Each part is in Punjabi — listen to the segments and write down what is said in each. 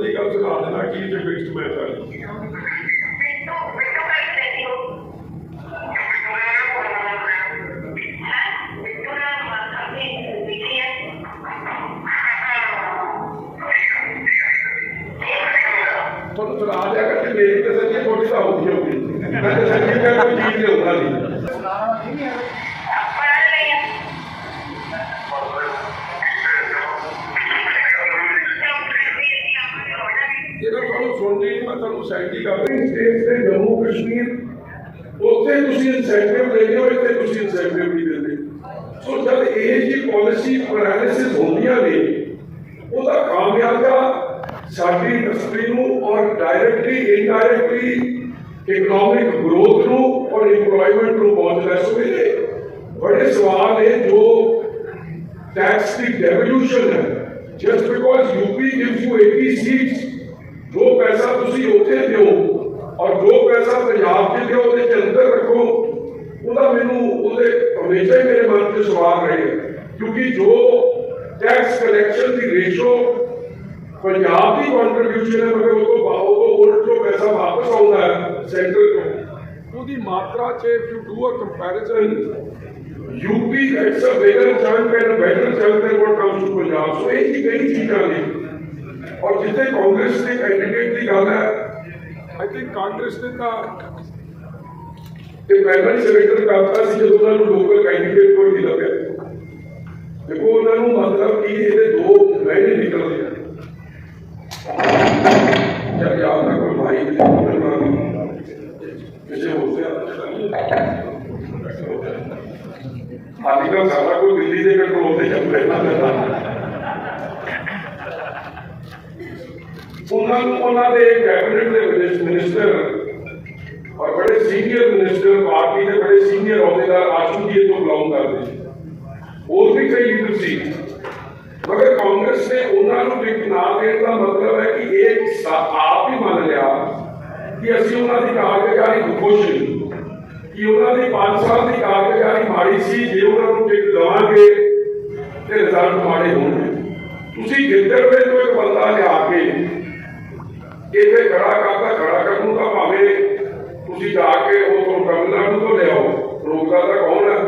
they got to call and I give the bricks to my family. ਜੋ tax ਦੀ devolution ਹੈ just because UP gives you 80 seats ਜੋ ਪੈਸਾ ਤੁਸੀਂ ਉੱਥੇ ਦਿਓ ਔਰ ਜੋ ਪੈਸਾ ਪੰਜਾਬ 'ਚ ਦਿਓ ਉਹਦੇ ਚ ਅੰਦਰ ਰੱਖੋ ਉਹਦਾ ਮੈਨੂੰ ਉਹਦੇ ਹਮੇਸ਼ਾ ਹੀ ਮੇਰੇ ਮਨ 'ਚ ਸਵਾਲ ਰਹੇ ਕਿਉਂਕਿ ਜੋ ਟੈਕਸ ਕਲੈਕਸ਼ਨ ਦੀ ਰੇਸ਼ੋ ਪੰਜਾਬ ਦੀ ਕੰਟਰੀਬਿਊਸ਼ਨ ਹੈ ਮਗਰ ਉਹ ਤੋਂ ਬਾ- ਤੋਂ ਉਲਟ ਜੋ ਪੈਸਾ ਵਾਪਸ ਆਉਂਦਾ ਹੈ ਸੈਂਟਰਲ ਤੋਂ। ਉਹਦੀ ਮਾਤਰਾ 'ਚ if you do a comparison UP gets a bigger chunk and a better chunk than what comes to Punjab. So ਇਹ ਜੀ ਕਈ ਚੀਜ਼ਾਂ ਨੇ। ਔਰ ਜਿੱਥੇ ਕਾਂਗਰਸ ਦੇ ਕੈਂਡੀਡੇਟ ਦੀ ਗੱਲ ਹੈ ਆਈ ਥਿੰਕ ਕਾਂਗਰਸ ਨੇ ਤਾਂ ਇਹ ਪਹਿਲਾਂ ਹੀ ਸਿਲੈਕਟ ਕਰਤਾ ਸੀ ਜਦੋਂ ਉਹਨਾਂ ਨੂੰ ਲੋਕਲ ਕੈਂਡੀਡੇਟ ਕੋਈ ਨਹੀਂ ਲੱਭਿਆ ਦੇਖੋ, ਉਹਨਾਂ ਨੂੰ ਮਤਲਬ ਕਿ ਇਹਦੇ ਦੋ ਮਹੀਨੇ ਨਿਕਲਦੇ ਆ ਜਦ ਯਾਦ ਨਾ ਕੋਈ ਭਾਈ ਕਿਸੇ ਹੋ ਗਿਆ ਅੱਜ ਕੱਲ੍ਹ ਸਾਰਾ ਕੁਝ ਦਿੱਲੀ ਦੇ ਕੰਟਰੋਲ ਤੇ ਚੱਲ ਰਿਹਾ। ਉਹਨਾਂ ਨੂੰ, ਉਹਨਾਂ ਦੇ ਕੈਬਨਿਟ ਦੇ ਮਿਨਿਸਟਰ ਔਰ ਬੜੇ ਸੀਨੀਅਰ ਮਿਨਿਸਟਰ ਪਾਰਟੀ ਦੇ ਬੜੇ ਸੀਨੀਅਰ ਅਹੁਦੇਦਾਰ ਆਸ਼ੂ ਜੀ ਤੋਂ ਬਿਲੋਂਗ ਕਰਦੇ ਹੋਰ ਵੀ ਕਈ ਲੀਡਰ ਸੀ। ਮਗਰ ਕਾਂਗਰਸ ਨੇ ਉਹਨਾਂ ਨੂੰ ਟਿਕਟ ਨਾ ਦੇਣ ਦਾ ਮਤਲਬ ਹੈ ਕਿ ਇਹ ਆਪ ਹੀ ਮੰਨ ਲਿਆ ਕਿ ਅਸੀਂ ਉਹਨਾਂ ਦੀ ਕਾਰਗੁਜ਼ਾਰੀ ਤੋਂ ਖੁਸ਼ ਨਹੀਂ। ਕਿ ਉਹਨਾਂ ਦੀ 5 ਸਾਲ ਦੀ ਕਾਰਗੁਜ਼ਾਰੀ ਮਾੜੀ ਸੀ, ਜੇ ਉਹਨਾਂ ਨੂੰ ਟਿਕਟ ਦੇਵਾਂਗੇ ਤੇ ਰਿਜ਼ਲਟ ਮਾੜੇ ਹੋਣਗੇ। ਤੁਸੀਂ ਗਿੱਦੜਵੇ ਤੋਂ ਇੱਕ ਬੰਦਾ ਲਿਆ ਕੇ ਇੱਥੇ ਖੜਾ ਕਰਦਾ, ਖੜਾ ਕਰਨ ਨੂੰ ਤਾਂ ਭਾਵੇਂ ਤੁਸੀਂ ਜਾ ਕੇ ਉਹ ਤੋਂ ਤਮਿਲਨਾਡੂ ਤੋਂ ਲਿਆਓ ਰੋਕਦਾ ਤਾਂ ਕੌਣ ਹੈ?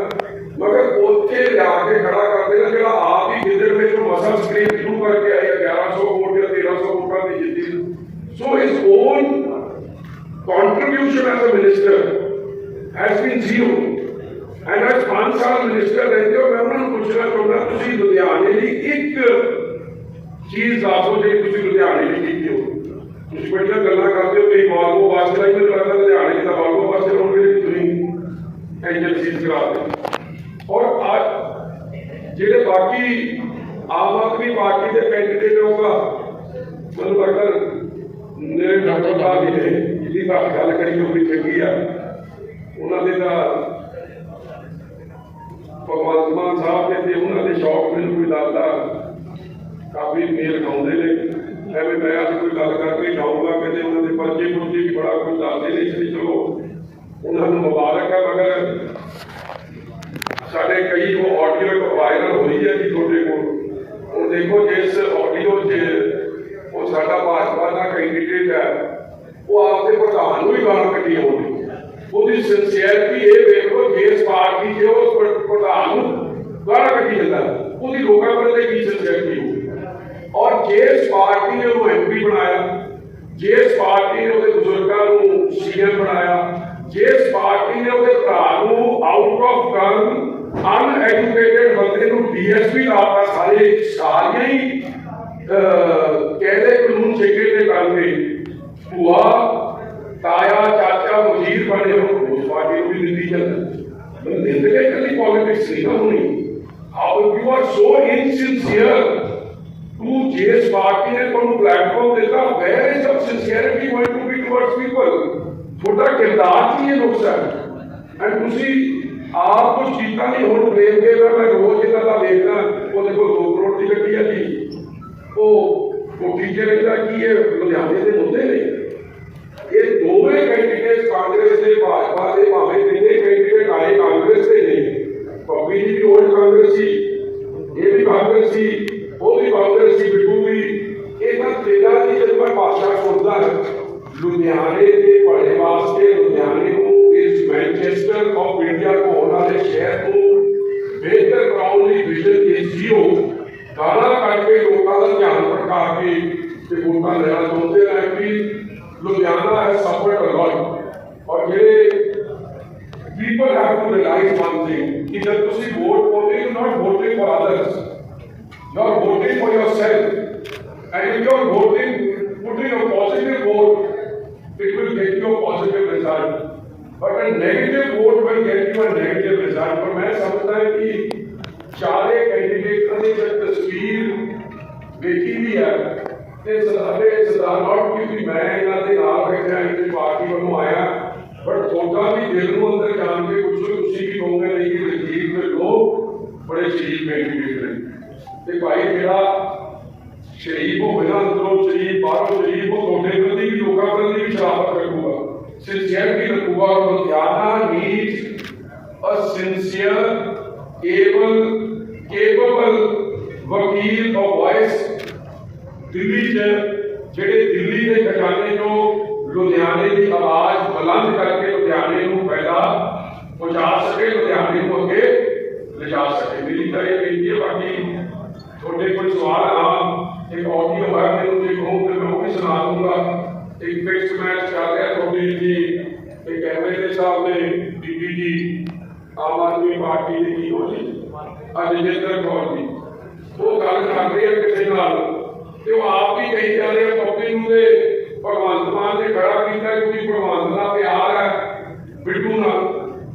ਮਗਰ ਉੱਥੇ ਲਿਆ ਕੇ ਖੜਾ ਕਰਦੇ ਨਾ ਜਿਹੜਾ ਆਪ ਹੀ ਗਿੱਦੜਵੇ ਤੋਂ ਮਸਾ ਸਕਰੀਨ ਸ਼ੁਰੂ ਕਰਕੇ ਆਇਆ 1100 ਵੋਟ ਜਾਂ 1300 ਵੋਟਾਂ ਦੀ ਜਿੱਤੀ। ਸੋ ਇਸ own contribution as a minister has been zero. And as ਪੰਜ ਸਾਲ ਮਿਨਿਸਟਰ ਰਹਿੰਦੇ ਹੋ ਮੈਂ ਉਹਨਾਂ ਨੂੰ ਪੁੱਛਣਾ ਚਾਹੁੰਦਾ ਤੁਸੀਂ ਲੁਧਿਆਣੇ ਦੀ ਇੱਕ ਚੀਜ਼ ਦੱਸੋ ਜਿਹੜੀ ਤੁਸੀਂ ਲੁਧਿਆਣੇ ਦੀ ਕੀਤੀ ਹੋ ਤੁਸੀਂ ਬੜੀਆਂ ਗੱਲਾਂ ਕਰਦੇ ਹੋ ਕਿ ਵਾਲਵੋ ਬੱਸ ਚਲਾਈ ਮੈਨੂੰ ਲੱਗਦਾ ਲੁਧਿਆਣੇ ਦੀ ਤਾਂ ਵਾਲਵੋ ਬੱਸ ਚਲਾਉਣ ਦੀ ਤੁਸੀਂ ਏਜੰਸੀਜ਼ ਕਰਾ ਦੇ ਔਰ ਅੱਜ ਜਿਹੜੇ ਬਾਕੀ ਆਮ ਆਦਮੀ ਪਾਰਟੀ ਦੇ ਕੈਂਡੀਡੇਟ ਹੋਗਾ ਮੈਨੂੰ ਲੱਗਦਾ ਮੇਰੇ ਡਾਕਟਰ ਸਾਹਿਬ ਜੀ ਨੇ ਜਿਹਦੀ ਬਾਤ ਗੱਲ ਕਰੀ ਉਹ ਬੜੀ ਚੰਗੀ ਆ ਉਹਨਾਂ ਦੇ ਤਾਂ ਭਗਵੰਤ ਮਾਨ ਸਾਹਿਬ ਦੇ ਤੇ ਉਹਨਾਂ ਦੇ ਸ਼ੌਕ ਮੈਨੂੰ ਵੀ ਲੱਗਦਾ ਕਾਫੀ ਮੇਲ ਖਾਉਂਦੇ ਨੇ। ਐਵੇਂ ਮੈਂ ਅੱਜ ਕੋਈ ਗੱਲ ਕਰਕੇ ਜਾਊਂਗਾ, ਕਹਿੰਦੇ ਉਹਨਾਂ ਦੇ ਪਰਚੇ ਪੁਰਚੇ ਵੀ ਬੜਾ ਕੁਝ ਦੱਸਦੇ ਨੇ, ਇਸ ਲਈ ਚਲੋ, ਉਹਨਾਂ ਨੂੰ ਮੁਬਾਰਕ ਹੈ, ਮਗਰ ਸਾਡੇ ਕਈ ਉਹ ਆਡੀਓ ਵਾਇਰਲ ਹੋਈ ਹੈ ਜੀ ਤੁਹਾਡੇ ਕੋਲ। ਹੁਣ ਦੇਖੋ, ਜਿਸ ਆਡੀਓ 'ਚ ਉਹ ਸਾਡਾ ਭਾਜਪਾ ਦਾ ਕੈਂਡੀਡੇਟ ਹੈ ਉਹ ਆਪਦੇ ਪ੍ਰਧਾਨ ਨੂੰ ਹੀ ਗਾਲਾਂ ਕੱਢੀ ਹੋਣੀ ਉਹਦੀ ਸਿੰਸੀਅਰਿਟੀ ਇਹ ਵੇਖੋ ਜਿਸ ਪਾਰਟੀ 'ਚ ਉਹ ਪ੍ਰ- ਪ੍ਰਧਾਨ ਨੂੰ ਗਾਲਾਂ ਕੱਢੀ ਜਾਂਦਾ ਉਹਦੀ ਲੋਕਾਂ ਪ੍ਰਤੀ ਕੀ ਸਿੰਸੀਅਰਿਟੀ ਹੋਊਗੀ ਔਰ ਜਿਸ ਪਾਰਟੀ ਨੇ ਉਹਨੂੰ ਐਮਪੀ ਬਣਾਇਆ ਜਿਸ ਪਾਰਟੀ ਨੇ ਉਹਦੇ ਬਜ਼ੁਰਗਾਂ ਨੂੰ ਸੀਐਮ ਬਣਾਇਆ ਜਿਸ ਪਾਰਟੀ ਨੇ ਉਹਦੇ ਭਰਾ ਨੂੰ ਆਊਟ ਆਫ ਟਰਨ ਅਨਐਜੂਕੇਟਡ ਬੰਦੇ ਨੂੰ ਡੀਐਸਪੀ ਲਾਤਾ ਸਾਰੇ ਸਾਰੀਆਂ ਹੀ ਅਹ, ਕਹਿੰਦੇ ਕਾਨੂੰਨ ਛੇਕੇ ਤੇ ਕਰਦੇ ਭੂਆ ਤਾਇਆ ਚਾਚਾ ਵਜ਼ੀਰ ਬਣੇ ਹੋ ਉਸ ਪਾਰਟੀ ਨੂੰ ਵੀ ਦਿੱਤੀ ਜਾਂਦਾ ਮੈਂ ਨਿੰਦ ਕੇ ਕੱਲੀ ਪੋਲਿਟਿਕਸ ਨਹੀਂ ਨਾ ਹੋਣੀ how you are so insincere ਤੂੰ ਜਿਸ ਪਾਰਟੀ ਨੇ ਤੁਹਾਨੂੰ ਪਲੇਟਫਾਰਮ ਦਿੱਤਾ where is a sincerity going to be towards people ਤੁਹਾਡਾ ਕਿਰਦਾਰ ਕੀ ਹੈ ਨੁਕਸਾ ਐਂਡ ਤੁਸੀਂ ਆਪ ਕੁਝ ਕੀਤਾ ਨਹੀਂ ਹੁਣ ਬਲੇਮ ਦੇ ਮੈਂ ਰੋਜ਼ ਇਹਨਾਂ ਦਾ ਦੇਖਦਾ ਉਹਦੇ ਕੋਲ 2 ਕਰੋੜ ਦੀ ਗੱਡੀ ਹੈ ਜੀ ਉਹ ਕੋਠੀ 'ਚ ਰਹਿੰਦਾ ਕੀ ਹੈ ਲੁਧਿਆਣੇ ਦੇ ਮੁੱਦੇ ਨੇ ਇਹ ਦੋਵੇਂ ਕੈਂਡੀਡੇਟ ਕਾਂਗਰਸ ਦੇ ਭਾਜਪਾ ਦੇ ਭਾਵੇਂ ਤਿੰਨੇ ਕੈਂਡੀਡੇਟ ਆਏ ਕਾਂਗਰਸ ਦੇ ਨੇ ਪੱਪੀ ਜੀ ਵੀ ਓਲਡ ਕਾਂਗਰਸ ਸੀ ਇਹ ਵੀ ਕਾਂਗਰਸ ਸੀ ਉਹ ਵੀ ਕਾਂਗਰਸ ਸੀ ਬਿੱਟੂ ਵੀ ਇਹ ਤਾਂ ਤੇਰਾ ਦੀ ਜਦ ਮੈਂ ਸੋਚਦਾ ਲੁਧਿਆਣੇ ਦੇ ਭਲੇ ਵਾਸਤੇ ਲੁਧਿਆਣੇ ਨੂੰ ਇਸ ਮੈਨਚੈਸਟਰ ਆਫ ਇੰਡੀਆ ਹੋਣ ਵਾਲੇ ਸ਼ਹਿਰ ਨੂੰ ਬਿਹਤਰ ਬਣਾਉਣ ਲਈ ਵਿਜ਼ਨ ਦੀ ਜੀਓ ਗਾਣਾ ਕਰਕੇ ਲੋਕਾਂ ਦਾ ਧਿਆਨ ਭਟਕਾ ਕੇ ਤੇ ਵੋਟਾਂ ਲੈਣਾ ਚਾਹੁੰਦੇ ਨੇ ਕਿ ਲੁਧਿਆਣਾ ਹੈ ਸਫਰਡ ਅਲੋਟ ਔਰ ਜਿਹੜੇ people have to realize one thing ਕਿ ਜਦ ਤੁਸੀਂ ਵੋਟ ਪਾਉਂਦੇ ਹੋ not voting for others you are voting for yourself and if you are voting putting a positive vote it will get you a positive result but a negative vote will get you a negative result, ਪਰ ਮੈਂ ਸਮਝਦਾ ਹਾਂ ਕਿ ਚਾਰੇ ਕੈਂਡੀਡੇਟਾਂ ਦੀ ਜਦ ਤਸਵੀਰ ਵੇਖੀ ਵੀ ਹੈ, ਤੇ ਸਾਡੇ ਸਰਦਾਰ ਨਾਟ ਕਿ ਵੀ ਮੈਂ ਇਹਨਾਂ ਦੇ ਨਾਲ ਬੈਠਿਆ ਇਸ ਪਾਰਟੀ ਵੱਲੋਂ ਆਇਆ। ਬਟ ਤੁਹਾਡਾ ਵੀ ਦਿਲ ਨੂੰ ਅੰਦਰ ਜਾਣ ਕੇ ਪੁੱਛੋ, ਤੁਸੀਂ ਵੀ ਕਹੋਗੇ ਨਹੀਂ ਕਿ ਰਜੀਤ ਦੇ ਲੋਕ ਬੜੇ ਸ਼ਰੀਫ ਕੈਂਡੀਡੇਟ ਨੇ। ਤੇ ਭਾਈ ਜਿਹੜਾ ਸ਼ਰੀਫ ਹੋਵੇ ਨਾ ਅੰਦਰੋਂ, ਸ਼ਰੀਫ ਬਾਹਰੋਂ ਸ਼ਰੀਫ, ਉਹ ਤੁਹਾਡੇ ਪ੍ਰਤੀ ਵੀ ਲੋਕਾਂ ਪ੍ਰਤੀ ਵੀ ਸ਼ਰਾਫਤ ਰੱਖੂਗਾ ਸਿੰਸੀਅਰਟੀ ਰੱਖੂਗਾ ਔਰ ਲੁਧਿਆਣਾ ਨੀਡਸ ਅ ਸਿੰਸੀਅਰ ਵਕੀਲ ਆਫ ਵਾਇਸ ਦਿੱਲੀ 'ਚ, ਜਿਹੜੇ ਦਿੱਲੀ ਦੇ ਖਜ਼ਾਨੇ ਚੋਂ ਲੁਧਿਆਣੇ ਦੀ ਆਵਾਜ਼ ਬੁਲੰਦ ਕਰਕੇ ਲੁਧਿਆਣੇ ਨੂੰ ਪਹਿਲਾਂ ਪਹੁੰਚਾ ਸਕੇ ਲੁਧਿਆਣੇ ਨੂੰ ਅੱਗੇ ਲਿਜਾ ਸਕੇ ਮੇਰੀ ਤਾਂ ਇਹ ਬੇਨਤੀ ਹੈ ਬਾਕੀ ਤੁਹਾਡੇ ਕੋਈ ਸਵਾਲ ਆ ਇੱਕ ਆਡੀਓ ਹੈ ਮੈਨੂੰ ਜੇ ਕਹੋ ਤੇ ਮੈਂ ਉਹ ਵੀ ਸੁਣਾ ਦੂੰਗਾ ਇੱਕ ਫਿਕਸ ਮੈਚ ਚੱਲ ਰਿਹਾ ਤੁਹਾਡੀ ਜੀ ਇੱਕ ਐਮਐਲਏ ਸਾਹਿਬ ਨੇ ਬੀਬੀ ਜੀ ਆਮ ਆਦਮੀ ਪਾਰਟੀ ਦੀ ਕੀ ਹੋ ਜੀ ਅਜਿੰਦਰ ਕੌਰ ਜੀ ਉਹ ਗੱਲ ਕਰ ਰਹੇ ਆ ਕਿਸੇ ਨਾਲ ਤੇ ਉਹ ਆਪ ਵੀ ਕਹੀ ਜਾ ਰਹੇ ਆ ਪੱਪੀ ਨੂੰ ਦੇ ਭਗਵੰਤ ਮਾਨ ਨੇ ਖੜਾ ਕੀਤਾ ਕਿਉਂਕਿ ਭਗਵੰਤ ਦਾ ਪਿਆਰ ਹੈ ਬਿੱਟੂ ਨਾਲ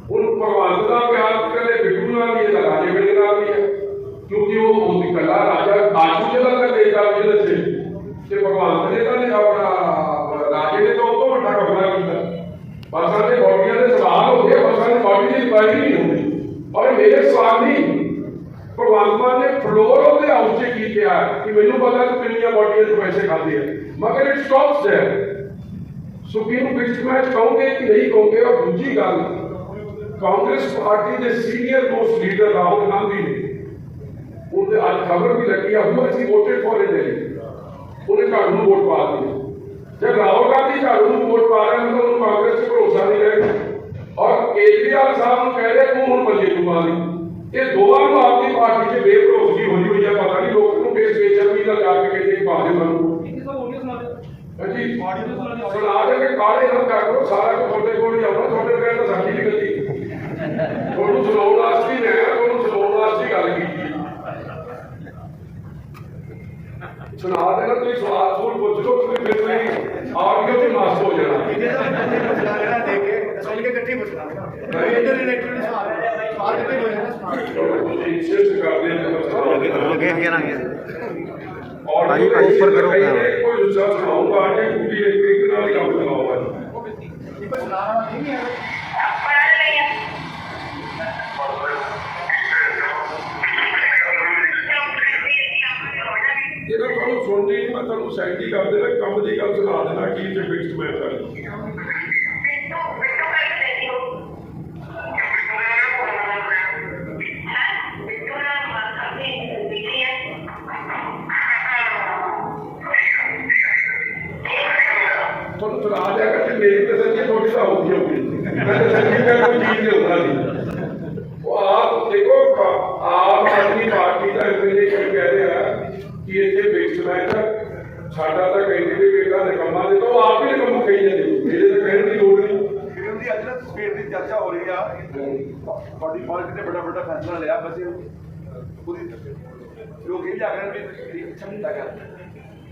ਉਹ ਭਗਵੰਤ ਦਾ ਪਿਆਰ ਕਦੇ ਬਿੱਟੂ ਨਾਲ ਵੀ ਇਹਦਾ ਰਾਜੇ ਵੇਲੇ ਨਾਲ ਵੀ ਹੈ ਕਿਉਂਕਿ ਉਹ ਉਹਦੀ ਕੱਲਾ ਰਾਜਾ ਆਸ਼ੂ ਜਿਹਦਾ ਤਾਂ ਦੇਦਾ ਜਿਹਦੇ ਤੇ ਤੇ ਭਗਵੰਤ ਨੇ ਤਾਂ ਨਹੀਂ ਆਪਣਾ ਰਾਜੇ ਨੇ ਤਾਂ ਉਹ ਤੋਂ ਵੱਡਾ ਕਬਜ਼ਾ ਕੀਤਾ ਬਸਾਂ ਦੇ ਬੋਡੀਆਂ ਦੇ ਸਵਾਲ ਹੋ ਗਏ ਬਸਾਂ ਦੀ ਬੋਡੀ ਦੀ ਇਨਕੁਆਇਰੀ ਨਹੀਂ ਹੁੰਦੀ ਔਰ ਇਹ ਮੇਰੇ ਸਵਾਲ ਨਹੀਂ ਭਗਵੰਤ ਮਾਨ ਨੇ ਫਲੋਰ ਉਹਦੇ ਹਾਊਸ 'ਚ ਕੀ ਕਿਹਾ ਕਿ ਮੈਨੂੰ ਪਤਾ ਕਿ ਕਿੰਨੀਆਂ ਬੋਡੀਆਂ ਦੇ ਪੈਸੇ ਖਾਦੇ ਆ ਮਗਰ ਸੌਫਟ ਹੈ। ਸੁਪਰੀਮ ਵਿੱਚ ਮੈਂ ਕਹੂੰਗੇ ਕਿ ਨਹੀਂ ਕਹੂੰਗੇ, ਔਰ ਦੂਜੀ ਗੱਲ, ਕਾਂਗਰਸ ਪਾਰਟੀ ਦੇ senior most leader Rahul Gandhi ਨੇ, ਉਹਦੇ ਅੱਜ ਖਬਰ ਵੀ ਲੱਗੀ ਆ, ਉਹ ਅਸੀਂ ਵੋਟਡ ਫॉर ਇਟ ਉਹਨੇ ਘਰ ਨੂੰ ਵੋਟ ਪਾ ਦਿੱਤੀ। ਜਦ ਰਾਹੁਲ ਗਾਂਧੀ ਘਰ ਨੂੰ ਵੋਟ ਪਾ ਰਹੇ ਹਨ ਤਾਂ ਉਹਨੂੰ ਕਾਂਗਰਸ 'ਚ ਭਰੋਸਾ ਨਹੀਂ ਰਹਿ ਔਰ ਕੇਜਰੀਵਾਲ ਸਾਹਿਬ ਨੂੰ ਕਹਿ ਰਹੇ ਕੌਣ ਮੱਲੇ ਕੁਮਾਰੀ ਇਹ ਦੋਵਾਂ ਨੂੰ ਆਪਣੀ ਪਾਰਟੀ 'ਚ ਬੇਭਰੋਸਗੀ ਹੋਈ ਹੋਈ ਆ, ਪਤਾ ਨਹੀਂ ਲੋਕ ਨੂੰ ਬੇਸ ਬੇਚਰ ਵੀ ਲਗਾ ਕੇ ਕਿਤੇ ਪਾ ਦੇ ਮਨ ਸੁਣਾ ਦੇ ਕਿ ਕਾਲੇ ਨਾ ਕਰ ਕਰੋ ਸਾਰਾ ਕੁਝ ਤੁਹਾਡੇ ਕੋਲ ਹੀ ਆਉਣਾ ਤੁਹਾਡੇ ਕੋਲ ਤਾਂ ਸਾਡੀ ਨਹੀਂ ਗਲਤੀ ਤੁਹਾਨੂੰ ਸੁਣਾਉਣ ਵਾਸਤੇ ਹੀ ਮੈਂ ਤੁਹਾਨੂੰ ਸੁਣਾਉਣ ਵਾਸਤੇ ਹੀ ਗੱਲ ਕੀਤੀ। ਹੈ। ਸੁਣਾ ਦੇਣਾ ਤੁਸੀਂ ਸਵਾਲ ਸੂਲ ਪੁੱਛ ਲਓ ਤੁਸੀਂ ਫਿਰ ਤੁਸੀਂ ਆਡੀਓ ਤੇ ਮਾਸ ਹੋ ਜਾਣਾ ਤੁਸੀਂ insist ਕਰਦੇ ਹੋ ਤਾਂ ਸੁਣਾਓ। ਅੱਗੇ ਅੱਗੇ ਨਾ ਔਰ ਭਾਈ, ਭਾਈ, ਉੱਪਰ ਕਰੋ ਕੋਈ ਆਪਣਾ। ਕੋਈ ਦੂਸਰਾ ਸੁਣਾਊਗਾ ਕਿ ਤੁਸੀਂ ਇੱਕ ਇੱਕ ਨਾਲ ਹੀ ਕੰਮ ਚਲਾਓ ਅੱਜ ਪੜ੍ਹ ਲਈ ਆ ਜਿਹੜਾ ਤੁਹਾਨੂੰ ਸੁਣਨੀ, ਮੈਂ ਤੁਹਾਨੂੰ ਸੈਂਡੀ ਕਰ ਦੇਣਾ, ਕੰਮ ਦੀ ਗੱਲ ਸੁਣਾ ਦੇਣਾ, ਕੀ ਤੇ ਫਿਕਸ ਮੈਂ ਕਰ ਬਿੱਟੂ ਬਿੱਟੂ ਕਰ ਲੈਤੀ ਹੋ ਬਿੱਟੂ ਨਾਲ ਮਾਤਾ ਦੀ ਬਿਜ਼ੀ ਹੈ ਤੁਹਾਨੂੰ ਸੁਣਾ ਦਿਆ ਕਰ ਤੇ ਮੇਰੀ ਤਾਂ ਸੱਚੀ ਤੁਹਾਡੀ ਤਾਂ ਹੋਊਗੀ ਹੋਊਗੀ ਮੈਂ ਤਾਂ ਸੱਚੀ ਮੈਂ ਕੋਈ ਚੀਜ਼ ਨਹੀਂ ਹੁੰਦਾ ਨਹੀਂ ਉਹ ਆਪ ਦੇਖੋ ਕ- ਆਮ ਆਦਮੀ ਪਾਰਟੀ ਦਾ ਐਮਐਲਏ ਕੀ ਕਹਿ ਰਿਹਾ ਕਿ ਇੱਥੇ ਫਿਕਸ ਮੈਚ ਸਾਡਾ ਤਾਂ ਕੈਂਡੀਡੇਟ ਕਿਹੜਾ ਨਿਕੰਮਾ ਦੇ ਤਾਂ ਉਹ ਆਪ ਹੀ ਨਿਕੰਮਾ ਕਹੀ ਜਾਂਦੇ ਮੇਰੇ ਤਾਂ ਕਹਿਣ ਦੀ ਲੋੜ ਨਹੀਂ ਫਿਲਮ ਦੀ ਅੱਜ ਨਾ ਸਪੀਡ ਦੀ ਚਰਚਾ ਹੋ ਰਹੀ ਆ। ਤੁਹਾਡੀ ਪਾਰਟੀ ਨੇ ਬੜਾ ਵੱਡਾ ਫੈਸਲਾ ਲਿਆ ਬਸ ਇਹ ਪੂਰੀ ਲੋਕ ਇਹ ਜਾ ਰਹੇ ਨੇ ਵੀ ਪਿੱਛੇ ਨਹੀਂ ਲੱਗਾ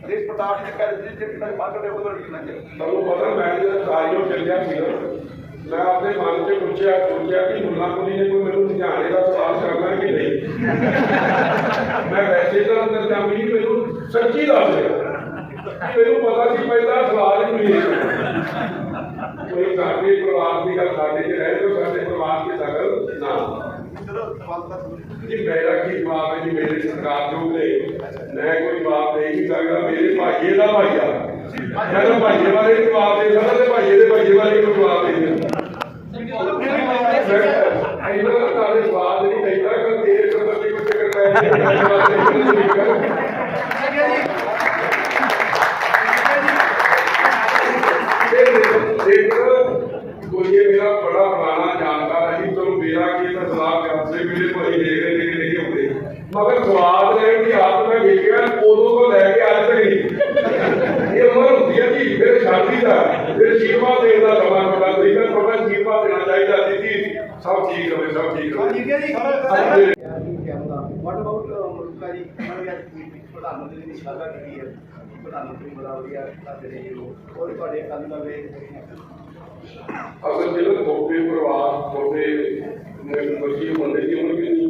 ਰੇਸ ਪ੍ਰਤਾਪ ਜੀ ਕਹਿ ਰਹੇ ਸੀ ਕਿ ਤੱਕ ਬਾਹਰ ਦੇ ਉਧਰ ਕਿੰਨਾ ਹੈ ਤੁਹਾਨੂੰ ਪਤਾ ਮੈਂ ਜਦੋਂ ਸਾਰੀਓ ਚੱਲਿਆ ਸੀ। ਨਾ, ਮੈਂ ਆਪਣੇ ਮਨ 'ਚ ਪੁੱਛਿਆ ਸੋਚਿਆ ਕਿ ਮੁੱਲਾ ਕੁਲੀ ਨੇ ਕੋਈ ਮੈਨੂੰ ਲੁਧਿਆਣੇ ਦਾ ਸਵਾਲ ਕਰਨਾ ਕਿ ਨਹੀਂ? ਮੈਂ ਵੈਸੇ ਤਾਂ ਅੰਦਰ ਜਾਂਦੀ ਨਹੀਂ ਮੈਨੂੰ ਸੱਚੀ ਦੱਸ ਰਿਹਾ ਕਿ ਮੈਨੂੰ ਪਤਾ ਸੀ ਪਹਿਲਾ ਸਵਾਲ ਹੀ ਨਹੀਂ ਕੋਈ ਸਾਡੇ ਪਰਿਵਾਰ ਦੀ ਗੱਲ ਸਾਡੇ 'ਚ ਰਹੇ ਤਾਂ ਸਾਡੇ ਪਰਿਵਾਰ ਦੀ ਦਖਲ ਨਾ। ਚਲੋ ਸਵਾਲ ਤਾਂ ਜੀ, ਮੇਰਾ ਕੀ ਜਵਾਬ ਹੈ ਜੀ? ਮੇਰੇ ਸਰਕਾਰ ਜੋ ਨੇ, ਮੈਂ ਕੋਈ ਜਵਾਬ ਦੇ ਨਹੀਂ ਸਕਦਾ। ਮੇਰੇ ਭਾਈਏ ਦਾ ਭਾਈਆ। ਮੈਂ ਤਾਂ ਭਾਈਏ ਬਾਰੇ ਨੀ ਜਵਾਬ ਦੇ ਸਕਦਾ ਤੇ ਭਾਈਏ ਦੇ ਭਾਈਏ ਬਾਰੇ ਕੋਈ ਜਵਾਬ ਦੇ ਨਹੀਂ ਸਕਦਾ ਇਹਨਾਂ ਦਾ ਤਾਰੇ ਸਵਾਦ ਨਹੀਂ ਕਹਿੰਦਾ ਕਿ ਤੇਰੇ ਸੰਬੰਧੀ ਕੁਝ ਚੱਕਰ ਪੈ ਜਾਏ ਠੀਕ ਹੈ ਜੀ ਵਾਟ ਅਬਾਊਟ ਮੁਲਕਾ ਜੀ ਉਹਨਾਂ ਨੇ ਅੱਜ ਪ੍ਰਧਾਨ ਮੰਤਰੀ ਦੀ ਸ਼ਲਾਘਾ ਕੀਤੀ ਹੈ। ਪ੍ਰਧਾਨ ਮੰਤਰੀ ਬੜਾ ਵਧੀਆ ਕਰਦੇ ਨੇ ਜੀ ਉਹ। ਔਰ ਤੁਹਾਡੇ ਕੱਲ ਦਾ ਵੇ ਅਸਲ ਜਿਹੜਾ ਤੁਹਾਡੇ ਪਰਿਵਾਰ ਤੁਹਾਡੇ ਮੇਰੇ ਬੱਚੀ ਮੁੰਡੇ ਦੀ ਉਮਰ ਕਿੰਨੀ?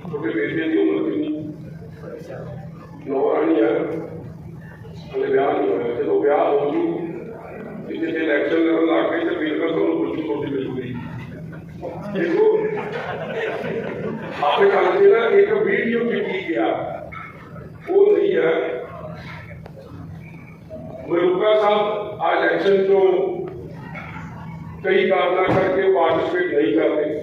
ਤੁਹਾਡੇ ਬੇਟੇ ਦੀ ਉਮਰ ਕਿੰਨੀ? ਨੌਰਾਣੀ ਹੈ ਹਲੇ ਵਿਆਹ ਨਹੀਂ ਹੋਇਆ। ਜਦੋਂ ਵਿਆਹ ਹੋ ਜੂ ਕਿਤੇ ਜੇ ਇਲੈਕਸ਼ਨ ਕਰਨ ਲੱਗ ਗਏ ਤਾਂ ਬਿਲਕੁਲ ਤੁਹਾਨੂੰ ਕੁਝ ਤੁਹਾਡੀ ਮਿਲੂਗੀ ਦੇਖੋ ਆਪੇ ਤੇ ਨਾ ਇੱਕ ਵੀਡੀਓ ਚ ਕੀ ਗਿਆ। ਉਹ ਨਹੀਂ ਹੈ। ਮਲੂਕਾ ਸਾਹਿਬ ਆ ਇਲੈਕਸ਼ਨ ਤੋਂ ਕਈ ਕਾਰਨਾਂ ਕਰਕੇ ਪਾਰਟਿਸਿਪੇਟ ਨਹੀਂ ਕਰਦੇ।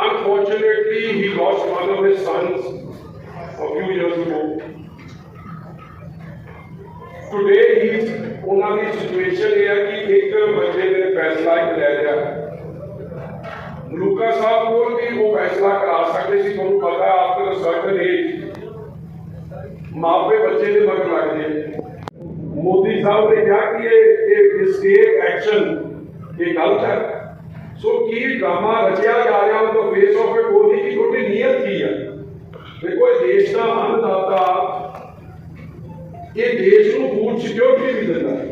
Unfortunately, he lost one of his sons a few years ago. Today, he ਉਹਨਾਂ ਦੀ ਸਿਚੁਏਸ਼ਨ ਇਹ ਹੈ ਕਿ ਇੱਕ ਬੱਚੇ ਨੇ ਫੈਸਲਾ ਲੈ ਲਿਆ। ਮਲੂਕਾ ਸਾਹਿਬ ਕੋਲ ਵੀ ਉਹ ਫੈਸਲਾ ਕਰਾ ਸਕਦੇ ਸੀ ਤੁਹਾਨੂੰ ਪਤਾ ਹੈ ਆਫਟਰ ਸਰਟਨ ਏਜ ਮਾਪੇ ਬੱਚੇ ਦੇ ਮਗਰ ਲੱਗਦੇ ਮੋਦੀ ਸਾਹਿਬ ਨੇ ਕਿਹਾ ਕਿ ਇਹ ਇਹ ਸਟੇਟ ਐਕਸ਼ਨ ਇਹ ਗਲਤ ਹੈ। ਸੋ ਕੀ ਡਰਾਮਾ ਰਚਿਆ ਜਾ ਰਿਹਾ, ਉਹ ਫੇਸ ਆਫ ਇਟ ਉਹਦੀ ਕੀ ਤੁਹਾਡੀ ਨੀਅਤ ਕੀ ਹੈ? ਦੇਖੋ, ਇਹ ਦੇਸ਼ ਦਾ ਅੰਨਦਾਤਾ, ਇਹ ਦੇਸ਼ ਨੂੰ ਫੂਡ ਸਿਕਿਉਰਿਟੀ ਵੀ ਦਿੰਦਾ ਹੈ।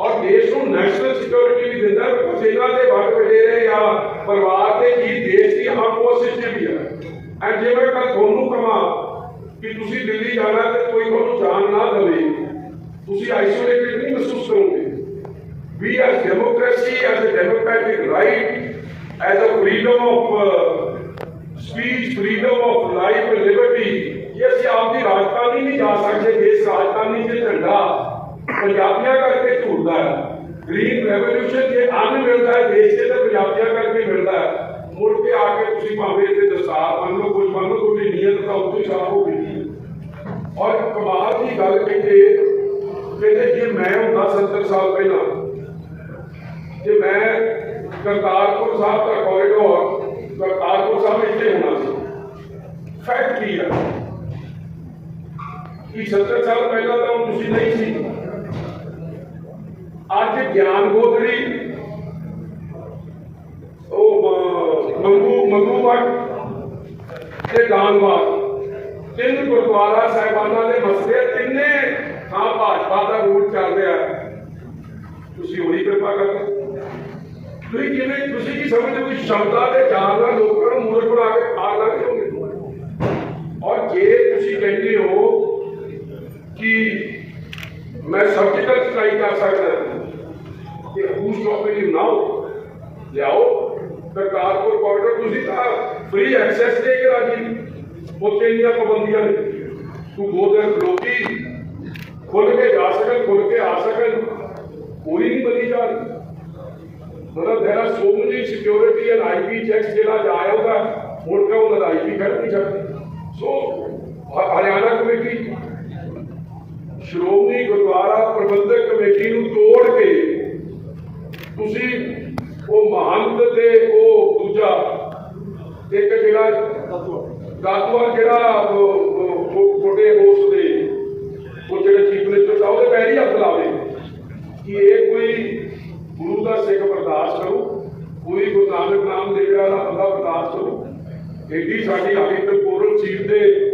ਔਰ ਦੇਸ਼ ਨੂੰ ਨੈਸ਼ਨਲ ਸਿਕਿਉਰਿਟੀ ਵੀ ਦਿੰਦਾ ਬਿਕੋਜ਼ ਇਹਨਾਂ ਦੇ ਵੱਡ ਵਡੇਰੇ ਜਾਂ ਪਰਿਵਾਰ ਦੇ ਕੀ ਦੇਸ਼ ਦੀ ਆਰਮ ਵੀ ਹੈ। ਐਂਡ ਜੇ ਮੈਂ ਕੱਲ ਤੁਹਾਨੂੰ ਕਹਾਂ ਕਿ ਤੁਸੀਂ ਦਿੱਲੀ ਜਾਣਾ ਤੇ ਕੋਈ ਤੁਹਾਨੂੰ ਜਾਣ ਨਾ ਦੇਵੇ। ਤੁਸੀਂ ਆਈਸੋਲੇਟਡ ਨਹੀਂ ਮਹਿਸੂਸ ਕਰੋਗੇ। We as democracy, as a democratic right, as a freedom of uh, speech, freedom of life and liberty, ਜੇ ਅਸੀਂ ਆਪਦੀ ਰਾਜਧਾਨੀ ਨਹੀਂ ਜਾ ਸਕਦੇ ਇਸ ਰਾਜਧਾਨੀ 'ਚ ਝੰਡਾ ਪੰਜਾਬੀਆਂ ਕਰਕੇ ਝੂਲਦਾ ਹੈ ਗ੍ਰੀਨ ਰੈਵੋਲੂਸ਼ਨ ਜੇ ਅੰਨ ਮਿਲਦਾ ਹੈ ਦੇਸ਼ 'ਚ ਤਾਂ ਪੰਜਾਬੀਆਂ ਕਰਕੇ ਮਿਲਦਾ ਹੈ ਮੁੜ ਕੇ ਆ ਕੇ ਤੁਸੀਂ ਭਾਵੇਂ ਇੱਥੇ ਦਸਤਾਰ ਮੰਨ ਲਓ ਕੁਝ ਮੰਨ ਲਓ ਤੁਹਾਡੀ ਨੀਅਤ ਤਾਂ ਉੱਥੇ ਹੀ ਸਾਫ਼ ਹੋ ਗਈ ਔਰ ਕਮਾਲ ਦੀ ਗੱਲ ਕਹਿੰਦੇ ਕਹਿੰਦੇ ਜੇ ਮੈਂ ਹੁੰਦਾ 70 ਸਾਲ ਪਹਿਲਾਂ ਕਿ ਮੈਂ ਕਰਤਾਰਪੁਰ ਸਾਹਿਬ ਦਾ ਕੋਰੀਡੋਰ ਕਰਤਾਰਪੁਰ ਸਾਹਿਬ ਇੱਥੇ ਹੋਣਾ ਸੀ ਫੈਕਟ ਕੀ ਹੈ ਕਿ 70 ਸਾਲ ਪਹਿਲਾਂ ਤਾਂ ਤੁਸੀਂ ਨਹੀਂ ਸੀ ਅੱਜ ਗਿਆਨ ਗੋਦੜੀ ਉਹ ਅਹ, ਮੰਗੂ ਮੰਗੂ ਮਠ ਤੇ ਦਾਨਵਾਦ ਤਿੰਨ ਗੁਰਦੁਆਰਾ ਸਾਹਿਬਾਨਾਂ ਦੇ ਮਸਲੇ ਤਿੰਨੇ ਥਾਂ ਭਾਜਪਾ ਦਾ ਰੂਲ ਚੱਲ ਰਿਹਾ ਹੈ। ਤੁਸੀਂ ਉਹੀ ਕਿਰਪਾ ਕਰਦੇ ਤੁਸੀਂ ਕਿਵੇਂ ਤੁਸੀਂ ਕੀ ਸਮਝਦੇ ਹੋ ਕਿ ਸ਼ਬਦਾਂ ਦੇ ਜਾਲ ਨਾਲ ਲੋਕਾਂ ਨੂੰ ਮੂਰਖ ਬਣਾ ਕੇ ਖਾਣ ਲੱਗ ਜਾਓਗੇ ਔਰ ਜੇ ਤੁਸੀਂ ਕਹਿੰਦੇ ਹੋ ਕਿ ਮੈਂ ਸਰਜੀਕਲ ਸਟ੍ਰਾਈਕ ਕਰ ਸਕਦਾ ਕਿ ਹੂ ਸਟਾਪਿੰਗ ਯੂ ਨਾਓ ਲਿਆਓ। ਕਰਤਾਰਪੁਰ ਕੋਰੀਡੋਰ ਤੁਸੀਂ ਤਾਂ ਫ੍ਰੀ ਐਕਸੈਸ ਦੇ ਕੇ ਰਾਜੀ। ਉੱਥੇ ਇੰਨੀਆਂ ਪਾਬੰਦੀਆਂ ਨੇ। ਤੂੰ ਦੋ ਲੋਕੀ ਖੁੱਲ ਕੇ ਜਾ ਸਕਣ ਖੁੱਲ ਕੇ ਆ ਸਕਣ। ਕੋਈ ਨਹੀਂ ਬਣੀ ਜਾ ਰਹੀ ਮਤਲਬ there are so many security and IP checks ਜਿਹੜਾ ਜਾਇਆ ਉਹਦਾ ਹੁਣ ਕਾ ਉਹਨਾਂ ਦਾ IP ਖੜ ਨਹੀਂ ਸਕਦੀ। So Haryana committee, Shiromani Gurdwara Prabandhak committee ਨੂੰ ਤੋੜ ਕੇ ਤੁਸੀਂ ਉਹ ਮਹੰਤ ਤੇ ਉਹ ਦੂਜਾ। ਇੱਕ ਜਿਹੜਾ ਦਾਤੂਆ ਜਿਹੜਾ ਉਹ- ਛੋਟੇ ਉਸ ਦੇ, ਉਹ ਜਿਹੜੇ ਚੀਫ ਮਿਨਿਸਟਰ ਸਾਹਿਬ ਉਹਦੇ ਪੈਰ ਹੀ ਹੱਥ ਲਾਵੇ। ਕਿ ਇਹ ਕੋਈ ਗੁਰੂ ਦਾ ਸਿੱਖ ਬਰਦਾਸ਼ਤ ਕਰੂ, ਕੋਈ ਗੁਰੂ ਨਾਨਕ ਨਾਮ ਦੇ ਜਿਹੜਾ ਬੰਦਾ ਬਰਦਾਸ਼ਤ ਕਰੂ। ਏਡੀ ਸਾਡੀ ਹਾਲੀ ਟੈਂਪੋਰਲ ਸੀਟ ਦੇ